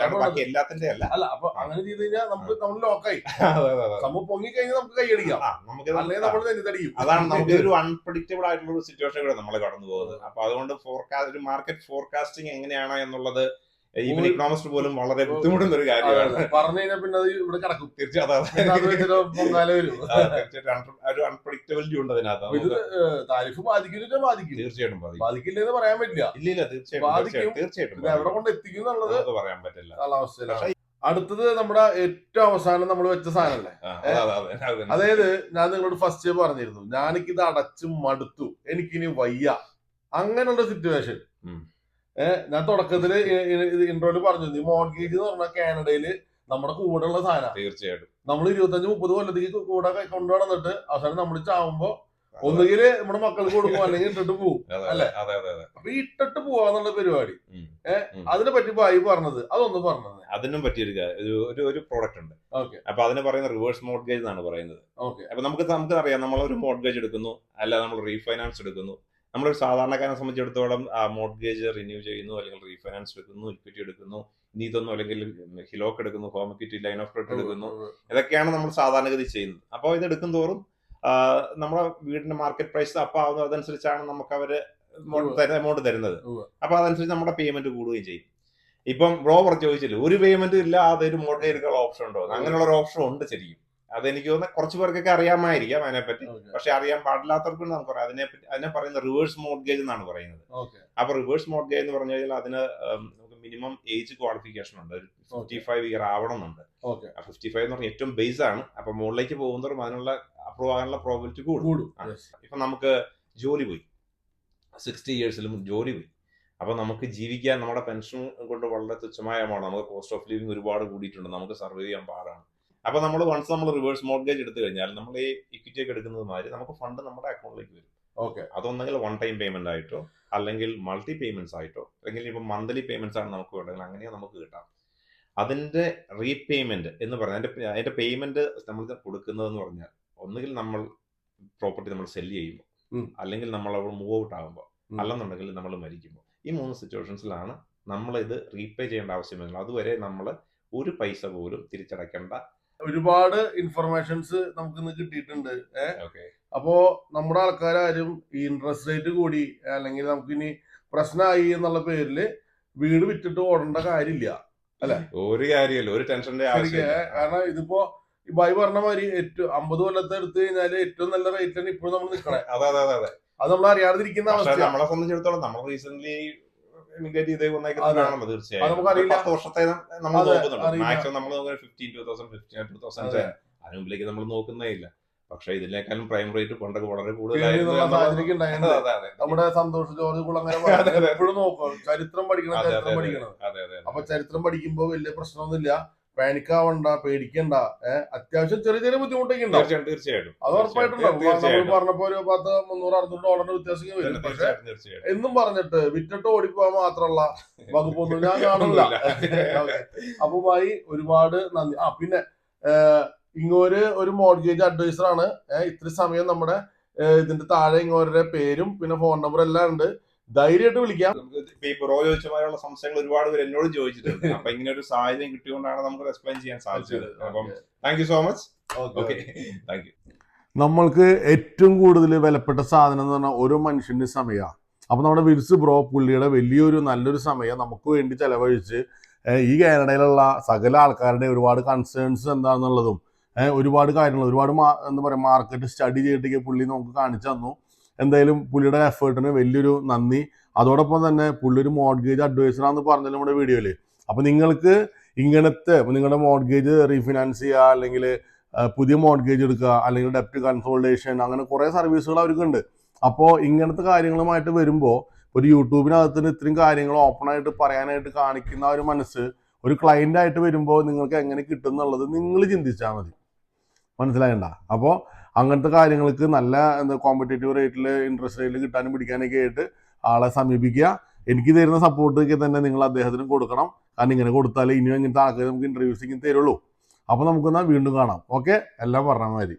അല്ല അപ്പൊ അങ്ങനെ ചെയ്ത് കഴിഞ്ഞാൽ നമുക്ക് നമ്മൾ ലോക്കായി നമ്മൾ. പൊങ്ങി കഴിഞ്ഞാൽ നമുക്ക് കൈയടിക്കാം നമുക്ക് അല്ലെങ്കിൽ നമ്മൾ നെഞ്ഞിത്തടിക്കും അതാണ് നമുക്ക് ഒരു അൺപ്രഡിക്റ്റബിൾ ആയിട്ടുള്ള ഒരു സിറ്റുവേഷൻ കൂടെ നമ്മൾ കടന്നു പോകുന്നത് അപ്പൊ അതുകൊണ്ട് ഫോർകാസ്റ്റ് ഒരു മാർക്കറ്റ് ഫോർകാസ്റ്റിംഗ് എങ്ങനെയാണ് എന്നുള്ളത് ഈവൻ ഇക്കണോമിസ്റ്റ് പോലും വളരെ ബുദ്ധിമുട്ടുന്ന ഒരു കാര്യമാണ്. പറഞ്ഞു കഴിഞ്ഞാൽ പിന്നെ അത് ഇവിടെ കിടക്കും. തീർച്ചയായും പിന്നെ അത് വെച്ചിട്ട് വരും. ഒരു അൺപ്രഡിക്റ്റബിലിറ്റി ഉണ്ട് അതിനകത്ത്. ഇത് താരിഫ് ബാധിക്കും ബാധിക്കും. തീർച്ചയായിട്ടും ബാധിക്കും. ബാധിക്കില്ലെന്ന് പറയാൻ പറ്റില്ല. ഇല്ല ഇല്ല തീർച്ചയായിട്ടും. തീർച്ചയായിട്ടും തീർച്ചയായിട്ടും എവിടെ. കൊണ്ട് എത്തിക്കും എന്നുള്ളത് പറയാൻ പറ്റില്ല. കാലാവസ്ഥയിലാണ്. അടുത്തത് നമ്മുടെ ഏറ്റവും അവസാനം നമ്മൾ വെച്ച സാധനല്ലേ അതെ, അതെ, അതെ, അതെ. അതായത് ഞാൻ നിങ്ങളോട് ഫസ്റ്റ് പറഞ്ഞിരുന്നു ഞാനിക്കിത് അടച്ചു മടുത്തു എനിക്കിനി വയ്യ. അങ്ങനെയുള്ള സിറ്റുവേഷൻ ഞാൻ തുടക്കത്തിൽ ഇൻട്രോയിൽ പറഞ്ഞു നീ മോർഗേജ് എന്ന് പറഞ്ഞാൽ കാനഡയിൽ നമ്മുടെ കൂടെ ഉള്ള സാധനം. തീർച്ചയായിട്ടും. നമ്മൾ ഇരുപത്തഞ്ച് മുപ്പത് കൊല്ലത്തേക്ക് കൂടെ കൊണ്ടു നടന്നിട്ട് അവസാനം നമ്മൾ ചാവുമ്പോ ഒന്നുകിൽ നമ്മുടെ മക്കൾക്ക് കൊടുക്കും അല്ലെങ്കിൽ ഇട്ടിട്ട് പോകും അല്ലെ? അപ്പൊ ഇട്ടിട്ട് പോവാന്നുള്ള പരിപാടി. ഏഹ് അതിനെ പറ്റി ബായി പറഞ്ഞത് അതൊന്ന് പറഞ്ഞത്. അതിനും പറ്റിയൊരു ഒരു- ഒരു പ്രോഡക്റ്റ് ഉണ്ട്. ഓക്കെ. അപ്പൊ അതിനെ പറയുന്ന റിവേഴ്സ് മോഡ്ഗേജ് എന്നാണ് പറയുന്നത്. ഓക്കെ. അപ്പൊ നമുക്ക് നമുക്ക് അറിയാം നമ്മൾ ഒരു മോഡ്ഗേജ് എടുക്കുന്നു അല്ല നമ്മൾ റീഫൈനാൻസ് എടുക്കുന്നു. നമ്മളൊരു സാധാരണക്കാരനെ സംബന്ധിച്ചിടത്തോളം ആ മോർഗേജ് റിന്യൂ ചെയ്യുന്നു അല്ലെങ്കിൽ റീഫൈനാൻസ് എടുക്കുന്നു ഇക്വിറ്റി എടുക്കുന്നു ഇനി ഇതൊന്നും അല്ലെങ്കിൽ ഹിലോക്ക് എടുക്കുന്നു home equity line of credit എടുക്കുന്നു ഇതൊക്കെയാണ് നമ്മൾ സാധാരണഗതി ചെയ്യുന്നത്. അപ്പോൾ ഇത് എടുക്കും തോറും നമ്മുടെ വീടിന്റെ മാർക്കറ്റ് പ്രൈസ് അപ്പ് ആവുന്നത് അതനുസരിച്ചാണ് നമുക്ക് അവർ. എമൗണ്ട് തരുന്നത്. അപ്പൊ അതനുസരിച്ച് നമ്മുടെ പേയ്മെന്റ് കൂടുകയും ചെയ്യും. ഇപ്പം ബ്രോവർ ചോദിച്ചില്ല ഒരു പേയ്മെന്റ് ഇല്ലാതെ ഒരു മോട്ടേ എടുക്കാനുള്ള ഓപ്ഷൻ ഉണ്ടോ? അങ്ങനെയുള്ള ഒരു ഓപ്ഷൻ ഉണ്ട് ശരിക്കും. അതെനിക്ക് തോന്നുന്നത് കുറച്ച് പേർക്കൊക്കെ അറിയാമായിരിക്കാം അതിനെപ്പറ്റി. പക്ഷെ അറിയാൻ പാടില്ലാത്തവർക്ക് നമുക്ക് പറയാം. അതിനെപ്പറ്റി അതിനെ പറയുന്നത് റിവേഴ്സ് മോഡ്ഗേജ് എന്നാണ് പറയുന്നത്. അപ്പൊ റിവേഴ്സ് മോഡ്ഗേജ് എന്ന് പറഞ്ഞു കഴിഞ്ഞാൽ അതിന് നമുക്ക് മിനിമം ഏജ് ക്വാളിഫിക്കേഷൻ ഉണ്ട്. ഒരു ഫിഫ്റ്റി ഫൈവ് ഇയർ ആവണമെന്നുണ്ട്. എന്നുണ്ട് ഫിഫ്റ്റി ഫൈവ് എന്ന് പറഞ്ഞാൽ ഏറ്റവും ബേസ് ആണ്. അപ്പൊ മുകളിലേക്ക് പോകുന്നവരും അതിനുള്ള അപ്രൂവ് ആകാനുള്ള പ്രോബിലിറ്റി കൂടും. ഇപ്പൊ നമുക്ക് ജോലി പോയി. സിക്സ്റ്റി ഇയേഴ്സിലും ജോലി പോയി. അപ്പൊ നമുക്ക് ജീവിക്കാൻ നമ്മുടെ പെൻഷൻ കൊണ്ട് വളരെ തുച്ഛമായ എമൗണ്ട് നമുക്ക് കോസ്റ്റ് ഓഫ് ലിവിങ് ഒരുപാട് കൂടിയിട്ടുണ്ട്. നമുക്ക് സർവൈവ് ചെയ്യാൻ പാടാണ്. അപ്പൊ നമ്മൾ വൺസ് നമ്മൾ റിവേഴ്സ് മോർഗേജ് എടുത്തു കഴിഞ്ഞാൽ നമ്മൾ ഈ ഇക്വിറ്റി ഒക്കെ എടുക്കുന്നത് മാതിരി നമുക്ക് ഫണ്ട് നമ്മുടെ അക്കൗണ്ടിലേക്ക് വരും. ഓക്കെ അതൊന്നെങ്കിൽ വൺ ടൈം പേയ്മെന്റ് ആയിട്ടോ അല്ലെങ്കിൽ മൾട്ടി പേയ്മെന്റ്സ് ആയിട്ടോ അല്ലെങ്കിൽ ഇപ്പൊ മന്ത്ലി പേയ്മെന്റ്സ് ആണ് നമുക്ക് വേണ്ടത് അങ്ങനെയാ നമുക്ക് കിട്ടാം. അതിന്റെ റീപേയ്മെന്റ് എന്ന് പറഞ്ഞാൽ അതിന്റെ അതിന്റെ പേയ്മെന്റ് നമ്മൾ കൊടുക്കുന്നത് എന്ന് പറഞ്ഞാൽ ഒന്നുകിൽ നമ്മൾ പ്രോപ്പർട്ടി നമ്മൾ സെൽ ചെയ്യുമ്പോൾ അല്ലെങ്കിൽ നമ്മൾ അവിടെ മൂവ് ഔട്ട് ആകുമ്പോൾ. അല്ലെന്നുണ്ടെങ്കിൽ നമ്മൾ മരിക്കുമ്പോൾ. ഈ മൂന്ന് സിറ്റുവേഷൻസിലാണ് നമ്മൾ ഇത് റീപേ ചെയ്യേണ്ട ആവശ്യം വരുന്നത്. അതുവരെ നമ്മൾ ഒരു പൈസ പോലും തിരിച്ചടയ്ക്കേണ്ട ഒരുപാട് ഇൻഫർമേഷൻസ് നമുക്ക് ഇന്ന് കിട്ടിയിട്ടുണ്ട് ഏഹ് അപ്പോ നമ്മുടെ ആൾക്കാരും ഈ ഇൻട്രസ്റ്റ് റേറ്റ് കൂടി അല്ലെങ്കിൽ നമുക്ക് ഇനി പ്രശ്നമായി എന്നുള്ള പേരിൽ വീട് വിറ്റിട്ട് ഓടേണ്ട കാര്യമില്ല. അല്ലെ? ഒരു കാര്യമില്ല. ഒരു ടെൻഷന്റെ കാരണം ഇതിപ്പോ ഈ ബൈ പറഞ്ഞ മാതിരി ഏറ്റവും അമ്പത് കൊല്ലത്തെ എടുത്തു കഴിഞ്ഞാൽ ഏറ്റവും നല്ല റേറ്റിലാണ് ഇപ്പോഴും നമ്മൾ നിൽക്കണേ അതെ അതെ അതെ അത്. നമ്മൾ അറിയാതിരിക്കുന്ന അവസ്ഥ നമ്മളെ സംബന്ധിച്ചിടത്തോളം നമ്മൾ റീസെന്റ് ഇമിഗ്രേറ്റ് ചെയ്ത് അത്. തീർച്ചയായും. പത്ത് വർഷത്തെ നമ്മൾ നോക്കുന്നുണ്ട്. മാക്സിമം നമ്മൾ fifteen two thousand fifteen two thousand അതിന് മുമ്പിലേക്ക് നമ്മൾ നോക്കുന്നേ ഇല്ല പക്ഷെ ഇതിനേക്കാളും പ്രൈം റേറ്റ് പണ്ടൊക്കെ വളരെ കൂടുതലായിരുന്നു. നമ്മുടെ സന്തോഷ് ജോർജ് കുളങ്ങര. എപ്പോഴും നോക്കും. ചരിത്രം പഠിക്കണം ചരിത്രം. പഠിക്കണം. അപ്പൊ ചരിത്രം പഠിക്കുമ്പോ വലിയ പ്രശ്നമൊന്നുമില്ല. പാനിക്കാവണ്ട പേടിക്കണ്ട ഏഹ് അത്യാവശ്യം ചെറിയ ചെറിയ ബുദ്ധിമുട്ടൊക്കെ ഉണ്ടാവും തീർച്ചയായിട്ടും. തീർച്ചയായും അത് ഉറപ്പായിട്ടുണ്ടാവും നമ്മൾ പറഞ്ഞപ്പോ ഒരു പത്ത് മുന്നൂറ് അറുന്നൂറ് ഡോളറിന്റെ വ്യത്യാസം വരും. പക്ഷെ എന്നും പറഞ്ഞിട്ട് വിറ്റിട്ട് ഓടിപ്പോവാൻ മാത്രമുള്ള വകുപ്പൊന്നും ഞാൻ കാണില്ല. അപ്പൊ ഭായി ഒരുപാട് നന്ദി. ആ പിന്നെ ഇങ്ങോര് ഒരു മോർഗേജ് അഡ്വൈസർ ആണ്. ഇത്ര സമയം നമ്മുടെ ഇതിന്റെ താഴെ ഇങ്ങോരുടെ പേരും പിന്നെ ഫോൺ നമ്പർ എല്ലാം ഉണ്ട്. ധൈര്യമായിട്ട് വിളിക്കാം. ഇപ്പൊ റോ ചോദിച്ചമാരുള്ള സംശയങ്ങൾ ഒരുപാട് പേര് എന്നോട് ചോദിച്ചിട്ടുണ്ട്. അപ്പൊ ഇങ്ങനെ ഒരു സാഹചര്യം കിട്ടിയോണ്ടാണ് നമുക്ക് എക്സ്പ്ലെയിൻ ചെയ്യാൻ സാധിച്ചത്. അപ്പം thank you so much okay thank you നമ്മൾക്ക് ഏറ്റവും കൂടുതൽ വിലപ്പെട്ട സാധനം എന്ന് പറഞ്ഞാൽ ഓരോ മനുഷ്യന്റെ സമയമാണ്. അപ്പൊ നമ്മുടെ വിൽസ് ബ്രോ പുള്ളിയുടെ വലിയൊരു നല്ലൊരു സമയം നമുക്ക് വേണ്ടി ചെലവഴിച്ച് ഈ കാനഡയിലുള്ള സകല ആൾക്കാരുടെ ഒരുപാട് കൺസേൺസ് എന്താണെന്നുള്ളതും ഒരുപാട് കാര്യങ്ങൾ ഒരുപാട് എന്താ പറയുക മാർക്കറ്റ് സ്റ്റഡി ചെയ്തിട്ടൊക്കെ പുള്ളി നമുക്ക് കാണിച്ചു തന്നു. എന്തായാലും പുള്ളിയുടെ എഫേർട്ടിന് വലിയൊരു നന്ദി. അതോടൊപ്പം തന്നെ പുള്ളി ഒരു മോഡ്ഗേജ് അഡ്വൈസറാന്ന് പറഞ്ഞല്ലോ നമ്മുടെ വീഡിയോയിൽ അപ്പൊ നിങ്ങൾക്ക് ഇങ്ങനത്തെ നിങ്ങളുടെ മോഡ്ഗേജ് റീഫിനാൻസ് ചെയ്യുക അല്ലെങ്കിൽ പുതിയ മോഡ്ഗേജ് എടുക്കുക അല്ലെങ്കിൽ ഡെപ്റ്റ് കൺസോൾട്ടേഷൻ അങ്ങനെ കുറേ സർവീസുകൾ അവർക്കുണ്ട്. അപ്പോൾ ഇങ്ങനത്തെ കാര്യങ്ങളുമായിട്ട് വരുമ്പോൾ ഒരു യൂട്യൂബിനകത്ത് ഇത്രയും കാര്യങ്ങൾ ഓപ്പൺ ആയിട്ട് പറയാനായിട്ട് കാണിക്കുന്ന ഒരു മനസ്സ് ഒരു ക്ലയന്റ് ആയിട്ട് വരുമ്പോൾ നിങ്ങൾക്ക് എങ്ങനെ കിട്ടും എന്നുള്ളത് നിങ്ങൾ ചിന്തിച്ചാൽ മതി. മനസ്സിലായണ്ട? അപ്പോൾ അങ്ങനത്തെ കാര്യങ്ങൾക്ക് നല്ല കോമ്പറ്റേറ്റീവ് റേറ്റിൽ ഇൻട്രസ്റ്റ് റേറ്റിൽ കിട്ടാനും പിടിക്കാനൊക്കെ ആയിട്ട് ആളെ സമീപിക്കുക. എനിക്ക് തരുന്ന സപ്പോർട്ടൊക്കെ തന്നെ നിങ്ങൾ അദ്ദേഹത്തിന് കൊടുക്കണം. കാരണം ഇങ്ങനെ കൊടുത്താലേ ഇനിയും ഇങ്ങനത്തെ ആൾക്കാർ നമുക്ക് ഇന്റർവ്യൂസ് ഇങ്ങനെ തരുള്ളൂ. അപ്പോൾ നമുക്കെന്നാൽ വീണ്ടും കാണാം. ഓക്കെ എല്ലാം പറഞ്ഞ മാതിരി.